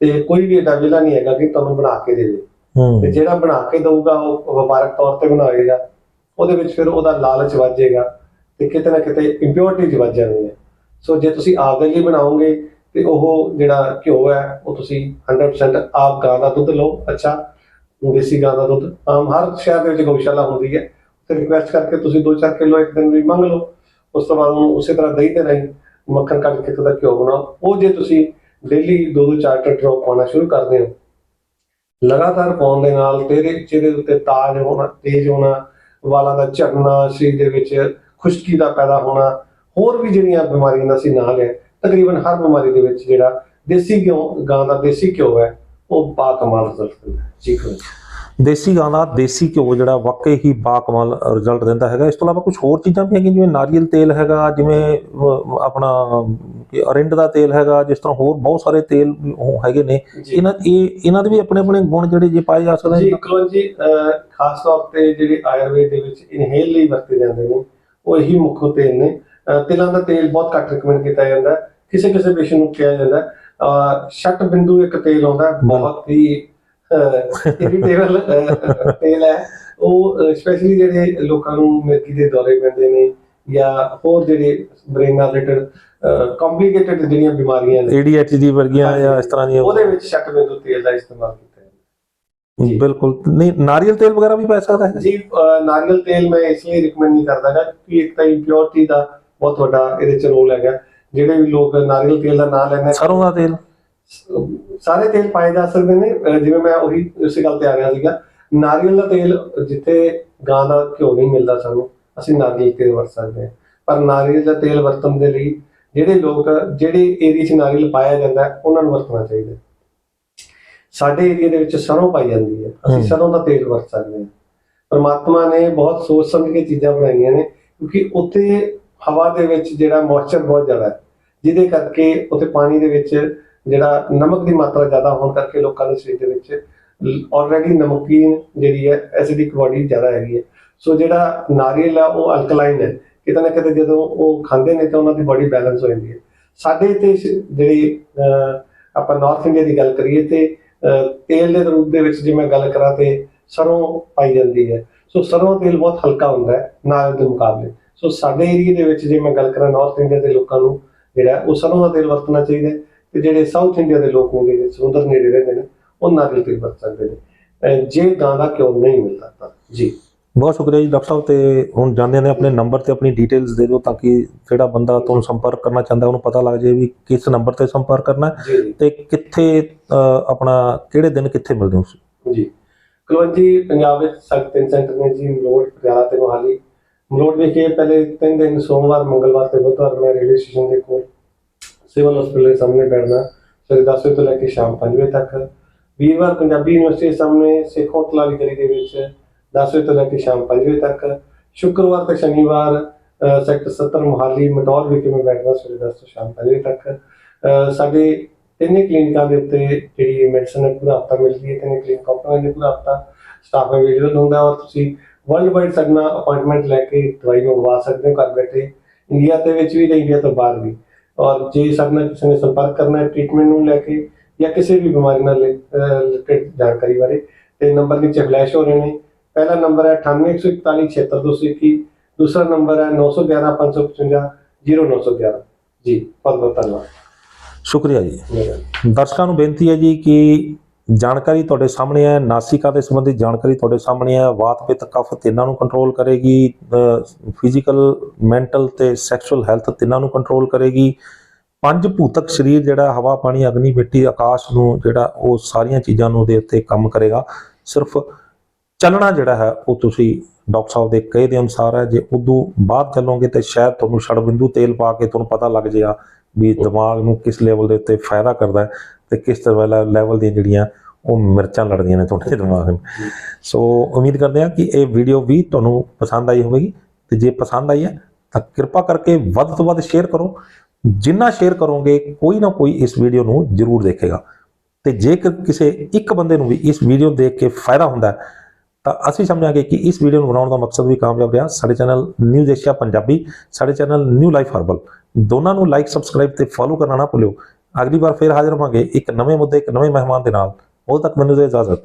ਤੇ ਕੋਈ ਵੀ ਏਡਾ ਵਿਹਲਾ ਨਹੀਂ ਹੈਗਾ ਕਿ ਤੁਹਾਨੂੰ ਬਣਾ ਕੇ ਦੇਵੇ। ਤੇ ਜਿਹੜਾ ਬਣਾ ਕੇ ਦਊਗਾ, ਉਹ ਵਪਾਰਕ ਤੌਰ ਤੇ ਬਣਾਏਗਾ, ਉਹਦੇ ਵਿੱਚ ਫਿਰ ਉਹਦਾ ਲਾਲਚ ਵੱਜੇਗਾ ਤੇ ਕਿਤੇ ਨਾ ਕਿਤੇ ਇੰਪਿਉਰਿਟੀ ਵੱਜ ਜਾਣੀ ਹੈ। ਸੋ ਜੇ ਤੁਸੀਂ ਆਪਦੇ ਲਈ ਬਣਾਓਗੇ ਤੇ ਉਹ ਜਿਹੜਾ ਘਿਓ ਹੈ, ਉਹ ਤੁਸੀਂ 100% ਆਪ ਗਾਂ ਦਾ ਦੁੱਧ ਲਓ। ਅੱਛਾ, ਦੇਸੀ ਗਾਂ ਦਾ ਦੁੱਧ। ਆਮ ਹਰ ਸ਼ਹਿਰ ਦੇ ਵਿੱਚ ਗਊਸ਼ਾਲਾ ਹੁੰਦੀ ਹੈ। ਤੇ ਰਿਕੁਐਸਟ ਕਰਕੇ ਤੁਸੀਂ 2-4 ਕਿਲੋ ਇੱਕ ਦਿਨ ਵੀ ਮੰਗ ਲਓ। ਉਸ ਤੋਂ ਬਾਅਦ ਉਹਨੂੰ ਉਸੇ ਤਰ੍ਹਾਂ ਦਹੀਂ ਦੇ ਰਾਹੀਂ ਮੱਖਣ ਕੱਢ ਕੇ ਉਹਦਾ ਘਿਓ ਬਣਾਓ। ਉਹ ਜੇ ਤੁਸੀਂ ਡੇਲੀ 2-2 4 ਡ੍ਰੌਪ ਪਾਉਣਾ ਸ਼ੁਰੂ ਕਰਦੇ ਹੋ ਲਗਾਤਾਰ ਪਾਉਣ ਦੇ ਨਾਲ ਤੇਰੇ ਚਿਹਰੇ ਉੱਤੇ ਤਾਜ ਹੋਣਾ, ਤੇਜ਼ ਹੋਣਾ, ਵਾਲਾਂ ਦਾ ਝੜਨਾ ਸਰੀਰ ਦੇ ਵਿੱਚ ਖੁਸ਼ਕੀ ਦਾ ਪੈਦਾ ਹੋਣਾ, ਹੋਰ ਵੀ ਜਿਹੜੀਆਂ ਬਿਮਾਰੀਆਂ ਦਾ ਅਸੀਂ ਨਾਂ ਲਿਆ ਤਕਰੀਬਨ ਹਰ ਬਿਮਾਰੀ ਦੇ ਵਿੱਚ ਜਿਹੜਾ ਦੇਸੀ ਘਿਓ, ਗਾਂ ਦਾ ਦੇਸੀ ਘਿਓ ਹੈ, ਉਹ ਬਾ ਕਮਾਲ ਰਿਜ਼ਲਟ ਦਿੰਦਾ ਹੈ। ਜੀ ਕਰੋ ਦੇਸੀ ਗਾਂ ਦਾ ਦੇਸੀ ਘਿਓ ਜਿਹੜਾ ਵਾਕਈ ਹੀ ਬਾਕਮਾਲ ਰਿਜ਼ਲਟ ਦਿੰਦਾ ਹੈਗਾ। ਇਸ ਤੋਂ ਇਲਾਵਾ ਕੁਝ ਹੋਰ ਚੀਜ਼ਾਂ ਵੀ ਹੈਗੀਆਂ ਜਿਵੇਂ ਨਾਰੀਅਲ ਤੇਲ ਹੈਗਾ ਜਿਵੇਂ ਆਪਣਾ ਕੀ ਅਰਿੰਡ ਦਾ ਤੇਲ ਹੈਗਾ ਜਿਸ ਤਰ੍ਹਾਂ ਹੋਰ ਬਹੁਤ ਸਾਰੇ ਤੇਲ ਹੈਗੇ ਨੇ। ਇਹਨਾਂ ਇਹ ਇਹਨਾਂ ਦੇ ਵੀ ਆਪਣੇ ਆਪਣੇ ਗੁਣ ਜਿਹੜੇ ਜੇ ਪਾਏ ਜਾ ਸਕਦੇ ਜੀ ਕੁਲਵੰਤ ਜੀ ਖਾਸ ਤੌਰ ਤੇ ਜਿਹੜੇ ਆਯੁਰਵੇਦ ਦੇ ਵਿੱਚ ਇਨਹੇਲ ਲਈ ਵਰਤੇ ਜਾਂਦੇ ਨੇ ਉਹ ਇਹੀ ਮੁੱਖ ਤੇਲ ਨੇ। ਤਿਲਾਂ ਦਾ ਤੇਲ ਬਹੁਤ ਘੱਟ ਰਿਕਮੈਂਡ ਕੀਤਾ ਜਾਂਦਾ। ਕਿਸੇ ਕਿਸੇ ਪੇਸ਼ੈਂਟ ਨੂੰ ਕਿਹਾ ਜਾਂਦਾ ਛੱਟ ਬਿੰਦੂ ਇੱਕ ਤੇਲ ਆਉਂਦਾ ਬਹੁਤ ਹੀ ਇਰੀਟੇਬਲ ਤੇਲ ਹੈ। ਉਹ ਸਪੈਸ਼ਲੀ ਜਿਹੜੇ ਲੋਕਾਂ ਨੂੰ ਮਿਰਗੀ ਦੇ ਦੌਰੇ ਪੈਂਦੇ ਨੇ ਜਾਂ ਹੋਰ ਜਿਹੜੇ ਬ੍ਰੇਨ ਨਾਲ ਰਿਲੇਟਡ ਕੰਪਲਿਕੇਟਡ ਜਿਹੜੀਆਂ ਬਿਮਾਰੀਆਂ ਨੇ। ADHD ਵਰਗੀਆਂ ਜਾਂ ਇਸ ਤਰ੍ਹਾਂ ਦੀਆਂ। ਉਹਦੇ ਵਿੱਚ ਛੱਟ ਬਿੰਦੂ ਤੇਲ ਦਾ ਇਸਤੇਮਾਲ ਕੀਤਾ ਜੀ। ਬਿਲਕੁਲ। ਨਹੀਂ ਨਾਰੀਅਲ ਤੇਲ ਵਗੈਰਾ ਵੀ ਪੈ ਸਕਦਾ ਹੈ? ਜੀ ਨਾਰੀਅਲ ਤੇਲ ਮੈਂ ਇਸ ਲਈ ਰეკਮੈਂਡ ਨਹੀਂ ਕਰਦਾ ਗਾ ਕਿ ਇੱਕ ਤਾਂ ਇੰਪਿਉਰਿਟੀ ਦਾ ਬਹੁਤ ਵੱਡਾ ਇਹਦੇ ਚ ਰੋਲ ਹੈਗਾ। ਜਿਹੜੇ ਵੀ ਲੋਕ ਨਾਰੀਅਲ ਤੇਲ ਦਾ ਨਾਮ ਲੈਂਦੇ ਸਰੋਂ ਦਾ ਤੇਲ। ਸਾਰੇ ਤੇਲ ਪਾਏ ਜਾ ਸਕਦੇ ਨੇ ਜਿਵੇਂ ਮੈਂ ਉਹੀ ਉਸੇ ਗੱਲ ਤੇ ਆ ਰਿਹਾ ਸੀਗਾ ਨਾਰੀਅਲ ਦਾ ਤੇਲ ਜਿੱਥੇ ਗਾਂ ਦਾ ਘਿਓ ਨਹੀਂ ਮਿਲਦਾ ਸਾਨੂੰ ਅਸੀਂ ਨਾਰੀਅਲ ਤੇਲ ਵਰਤ ਸਕਦੇ ਹਾਂ ਪਰ ਨਾਰੀਅਲ ਦਾ ਤੇਲ ਵਰਤਣ ਦੇ ਲਈ ਜਿਹੜੇ ਲੋਕ ਜਿਹੜੇ ਏਰੀਆ 'ਚ ਨਾਰੀਅਲ ਪਾਇਆ ਜਾਂਦਾ ਉਹਨਾਂ ਨੂੰ ਵਰਤਣਾ ਚਾਹੀਦਾ। ਸਾਡੇ ਏਰੀਆ ਦੇ ਵਿੱਚ ਸਰੋਂ ਪਾਈ ਜਾਂਦੀ ਹੈ ਅਸੀਂ। ਸਰੋਂ ਦਾ ਤੇਲ ਵਰਤ ਸਕਦੇ ਹਾਂ ਪਰਮਾਤਮਾ ਨੇ ਬਹੁਤ ਸੋਚ ਸਮਝ ਕੇ ਚੀਜ਼ਾਂ ਬਣਾਈਆਂ ਨੇ ਕਿਉਂਕਿ ਉੱਥੇ ਹਵਾ ਦੇ ਵਿੱਚ ਜਿਹੜਾ ਮੋਇਸਚਰ ਬਹੁਤ ਜ਼ਿਆਦਾ ਹੈ ਜਿਹਦੇ ਕਰਕੇ ਉੱਥੇ ਪਾਣੀ ਦੇ ਵਿੱਚ ਜਿਹੜਾ ਨਮਕ ਦੀ ਮਾਤਰਾ ਜ਼ਿਆਦਾ ਹੋਣ ਕਰਕੇ ਲੋਕਾਂ ਦੇ ਸਰੀਰ ਦੇ ਵਿੱਚ ਆਲਰੇਡੀ ਨਮਕੀਨ ਜਿਹੜੀ ਹੈ ਐਸਿਡਿਕ ਬਾਡੀ ਜ਼ਿਆਦਾ ਹੈਗੀ ਹੈ। ਸੋ ਜਿਹੜਾ ਨਾਰੀਅਲ ਆ, ਉਹ ਅਲਕਲਾਈਨ ਹੈ। ਕਿਤੇ ਨਾ ਕਿਤੇ ਜਦੋਂ ਉਹ ਖਾਂਦੇ ਨੇ ਤਾਂ ਉਹਨਾਂ ਦੀ ਬਾਡੀ ਬੈਲੈਂਸ ਹੋ ਜਾਂਦੀ ਹੈ। ਸਾਡੇ ਤੇ ਜਿਹੜੀ ਆਪਾਂ ਨਾਰਥ ਇੰਡੀਆ ਦੀ ਗੱਲ ਕਰੀਏ ਤੇ ਤੇਲ ਦੇ ਰੂਪ ਦੇ ਵਿੱਚ ਜੇ ਮੈਂ ਗੱਲ ਕਰਾਂ ਤੇ ਸਰੋਂ ਪਾਈ ਜਾਂਦੀ ਹੈ। ਸੋ ਸਰੋਂ ਤੇਲ ਬਹੁਤ ਹਲਕਾ ਹੁੰਦਾ ਹੈ ਨਾਰੀਅਲ ਦੇ ਮੁਕਾਬਲੇ। ਸੋ ਸਾਡੇ ਏਰੀਆ ਦੇ ਵਿੱਚ ਜੇ ਮੈਂ ਗੱਲ ਕਰਾਂ ਨਾਰਥ ਇੰਡੀਆ ਦੇ ਲੋਕਾਂ ਨੂੰ, ਜਿਹੜਾ ਉਹ ਸਰੋਂ ਦਾ ਤੇਲ ਵਰਤਣਾ ਚਾਹੀਦਾ ਹੈ। ਤੇ ਜਿਹੜੇ ਸਾਊਥ ਇੰਡੀਆ ਦੇ ਲੋਕ ਨੇ ਜਿਹੜੇ ਸਮੁੰਦਰ ਨੇੜੇ ਰਹਿੰਦੇ ਨੇ ਉਹ ਨਾਰੀਅਲ ਤੇਲ ਵਰਤ ਸਕਦੇ ਨੇ। ਜੇ ਗਾਂ ਦਾ ਕਿਉਂ ਨਹੀਂ ਮਿਲਦਾ ਤਾਂ ਜੀ। ਬਹੁਤ ਸ਼ੁਕਰੀਆ ਜੀ ਡਾਕਟਰ ਸਾਹਿਬ ਤੇ ਹੁਣ ਜਾਂਦੇ ਨੇ ਆਪਣੇ ਨੰਬਰ ਤੇ ਆਪਣੀ ਡਿਟੇਲਸ ਦੇ ਦਿਓ ਤਾਂ ਕਿ ਜਿਹੜਾ ਬੰਦਾ ਤੁਹਾਨੂੰ ਸੰਪਰਕ ਕਰਨਾ ਚਾਹੁੰਦਾ ਉਹਨੂੰ ਪਤਾ ਲੱਗ ਜਾਏ ਵੀ ਕਿਸ ਨੰਬਰ ਤੇ ਸੰਪਰਕ ਕਰਨਾ ਤੇ ਕਿੱਥੇ ਆਪਣਾ ਕਿਹੜੇ ਦਿਨ ਕਿੱਥੇ ਮਿਲਦੇ ਹੋ ਤੁਸੀਂ? ਜੀ। ਕੁਲਵੰਤ ਜੀ ਪੰਜਾਬ ਵਿੱਚ ਸਾਡੇ ਤਿੰਨ ਸੈਂਟਰ ਨੇ ਜੀ ਮਲੋਟ ਪਟਿਆਲਾ ਤੇ ਮੋਹਾਲੀ। ਮਲੋਟ ਵਿਖੇ ਪਹਿਲੇ ਤਿੰਨ ਦਿਨ ਸੋਮਵਾਰ ਮੰਗਲਵਾਰ ਤੇ ਬੁੱਧਵਾਰ ਮੈਂ ਰੇਲਵੇ ਸਟੇਸ਼ਨ ਦੇ ਕੋਲ ਸਿਵਲ ਹਸਪੀਟਲ ਦੇ ਸਾਹਮਣੇ ਬੈਠਣਾ, ਸਵੇਰੇ 10 ਵਜੇ ਤੋਂ ਲੈ ਕੇ ਸ਼ਾਮ 5 ਵਜੇ ਤੱਕ। ਵੀਰਵਾਰ ਪੰਜਾਬੀ ਯੂਨੀਵਰਸਿਟੀ ਦੇ ਸਾਹਮਣੇ ਸੇਖੋਂ ਤਲਾਲੀ ਗਲੀ ਦੇ ਵਿੱਚ। 10 ਵਜੇ ਤੋਂ ਲੈ ਕੇ ਸ਼ਾਮ 5 ਵਜੇ ਤੱਕ। ਸ਼ੁੱਕਰਵਾਰ ਤੇ ਸ਼ਨੀਵਾਰ ਸੈਕਟਰ 70 ਮੋਹਾਲੀ, ਮਟੌਰ ਵਿਖੇ ਮੈਂ ਬੈਠਦਾ ਸਵੇਰੇ 10 ਤੋਂ ਸ਼ਾਮ 5 ਵਜੇ ਤੱਕ। ਸਾਡੇ ਤਿੰਨੇ ਕਲੀਨਿਕਾਂ ਦੇ ਉੱਤੇ ਜਿਹੜੀ ਮੈਡੀਸਨ ਹੈ, ਪੂਰਾ ਹਫਤਾ ਮਿਲਦੀ ਹੈ। ਤਿੰਨੇ ਕਲੀਨਿਕ ਆਪਣਾ ਨੇ ਪੂਰਾ ਹਫਤਾ ਸਟਾਫ ਅਵੇਲੇਬਲ ਹੁੰਦਾ ਔਰ ਤੁਸੀਂ ਵਰਲਡ ਵਾਈਡ ਸਾਡੇ ਨਾਲ ਅਪਾਇੰਟਮੈਂਟ ਲੈ ਕੇ ਦਵਾਈ ਮੰਗਵਾ ਸਕਦੇ ਹੋ ਘਰ ਬੈਠੇ। ਇੰਡੀਆ ਦੇ ਵਿੱਚ ਵੀ ਤੇ ਇੰਡੀਆ ਤੋਂ ਬਾਹਰ ਵੀ। ਔਰ ਜੇ ਸਾਡੇ ਨਾਲ ਕਿਸੇ ਨੇ ਸੰਪਰਕ ਕਰਨਾ ਹੈ ਟ੍ਰੀਟਮੈਂਟ ਨੂੰ ਲੈ ਕੇ ਜਾਂ ਕਿਸੇ ਵੀ ਬਿਮਾਰੀ ਨਾਲ ਰਿਲੇਟਡ ਜਾਣਕਾਰੀ ਬਾਰੇ ਤੇ ਨੰਬਰ ਨੀਚੇ ਫਲੈਸ਼ ਹੋ ਰਹੇ ਨੇ। ਪਹਿਲਾ ਨੰਬਰ ਹੈ 9814476221 ਦੂਸਰਾ ਨੰਬਰ ਹੈ 911555 0911 ਜੀ ਬਹੁਤ ਬਹੁਤ ਧੰਨਵਾਦ। ਸ਼ੁਕਰੀਆ ਜੀ। ਦਰਸ਼ਕਾਂ ਨੂੰ ਬੇਨਤੀ ਹੈ ਜੀ ਕਿ ਜਾਣਕਾਰੀ ਤੁਹਾਡੇ ਸਾਹਮਣੇ ਹੈ ਨਾਸਿਕਾ ਦੇ ਸੰਬੰਧੀ ਜਾਣਕਾਰੀ ਤੁਹਾਡੇ ਸਾਹਮਣੇ ਹੈ ਵਾਤ ਪਿੱਤ ਕਫ ਤਿੰਨਾਂ ਨੂੰ ਕੰਟਰੋਲ ਕਰੇਗੀ ਫਿਜ਼ੀਕਲ ਮੈਂਟਲ ਤੇ ਸੈਕਸ਼ੂਅਲ ਹੈਲਥ ਤਿੰਨਾਂ ਨੂੰ ਕੰਟਰੋਲ ਕਰੇਗੀ। ਪੰਜ ਭੂਤਕ ਸਰੀਰ ਜਿਹੜਾ ਹਵਾ ਪਾਣੀ ਅਗਨੀ ਮਿੱਟੀ ਆਕਾਸ਼ ਨੂੰ ਜਿਹੜਾ ਉਹ ਸਾਰੀਆਂ ਚੀਜ਼ਾਂ ਨੂੰ ਦੇ ਉੱਤੇ ਕੰਮ ਕਰੇਗਾ। ਸਿਰਫ ਚੱਲਣਾ ਜਿਹੜਾ ਹੈ ਉਹ ਤੁਸੀਂ ਡਾਕਟਰ ਸਾਹਿਬ ਦੇ ਕਹੇ ਦੇ ਅਨੁਸਾਰ ਹੈ ਜੇ ਉਦੋਂ ਬਾਅਦ ਚੱਲੋਗੇ ਤੇ ਸ਼ਾਇਦ ਤੁਹਾਨੂੰ ਛੜਬਿੰਦੂ ਤੇਲ ਪਾ ਕੇ ਤੁਹਾਨੂੰ ਪਤਾ ਲੱਗ ਜਾਏਗਾ ਵੀ ਦਿਮਾਗ ਨੂੰ ਕਿਸ ਲੈਵਲ ਦੇ ਉੱਤੇ ਫਾਇਦਾ ਕਰਦਾ ਹੈ। ਤੇ ਕਿਸ ਤਰ੍ਹਾਂ ਲੈਵਲ ਦੀਆਂ ਜਿਹੜੀਆਂ ਉਹ ਮਿਰਚਾਂ ਲੜਦੀਆਂ ਨੇ ਤੁਹਾਡੇ ਦਿਮਾਗ ਨੂੰ ਸੋ ਉਮੀਦ ਕਰਦੇ ਹਾਂ ਕਿ ਇਹ ਵੀਡੀਓ ਵੀ ਤੁਹਾਨੂੰ ਪਸੰਦ ਆਈ ਹੋਵੇਗੀ। ਤੇ ਜੇ ਪਸੰਦ ਆਈ ਹੈ, ਤਾਂ ਕਿਰਪਾ ਕਰਕੇ ਵੱਧ ਤੋਂ ਵੱਧ ਸ਼ੇਅਰ ਕਰੋ। ਜਿੰਨਾ ਸ਼ੇਅਰ ਕਰੋਗੇ, ਕੋਈ ਨਾ ਕੋਈ ਇਸ ਵੀਡੀਓ ਨੂੰ ਜ਼ਰੂਰ ਦੇਖੇਗਾ। ਤੇ ਜੇਕਰ ਕਿਸੇ ਇੱਕ ਬੰਦੇ ਨੂੰ ਵੀ ਇਸ ਵੀਡੀਓ ਦੇਖ ਕੇ ਫਾਇਦਾ ਹੁੰਦਾ ਤਾਂ ਅਸੀਂ ਸਮਝਾਂਗੇ ਕਿ ਇਸ ਵੀਡੀਓ ਨੂੰ ਬਣਾਉਣ ਦਾ ਮਕਸਦ ਵੀ ਕਾਮਯਾਬ ਰਿਹਾ। ਸਾਡੇ ਚੈਨਲ ਨਿਊਜ਼ ਏਸ਼ੀਆ ਪੰਜਾਬੀ ਸਾਡੇ ਚੈਨਲ ਨਿਊ ਲਾਈਫ ਹਰਬਲ ਦੋਨਾਂ ਨੂੰ ਲਾਈਕ ਸਬਸਕ੍ਰਾਈਬ ਤੇ ਫੋਲੋ ਕਰਨਾ ਨਾ ਭੁੱਲਿਓ। ਅਗਲੀ ਵਾਰ ਫੇਰ ਹਾਜ਼ਰ ਹੋਵਾਂਗੇ ਇੱਕ ਨਵੇਂ ਮੁੱਦੇ ਇੱਕ ਨਵੇਂ ਮਹਿਮਾਨ ਦੇ ਨਾਲ। ਉਦੋਂ ਤੱਕ ਮੈਨੂੰ ਦੇ ਇਜਾਜ਼ਤ।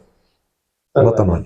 ਬਹੁਤ ਧੰਨਵਾਦ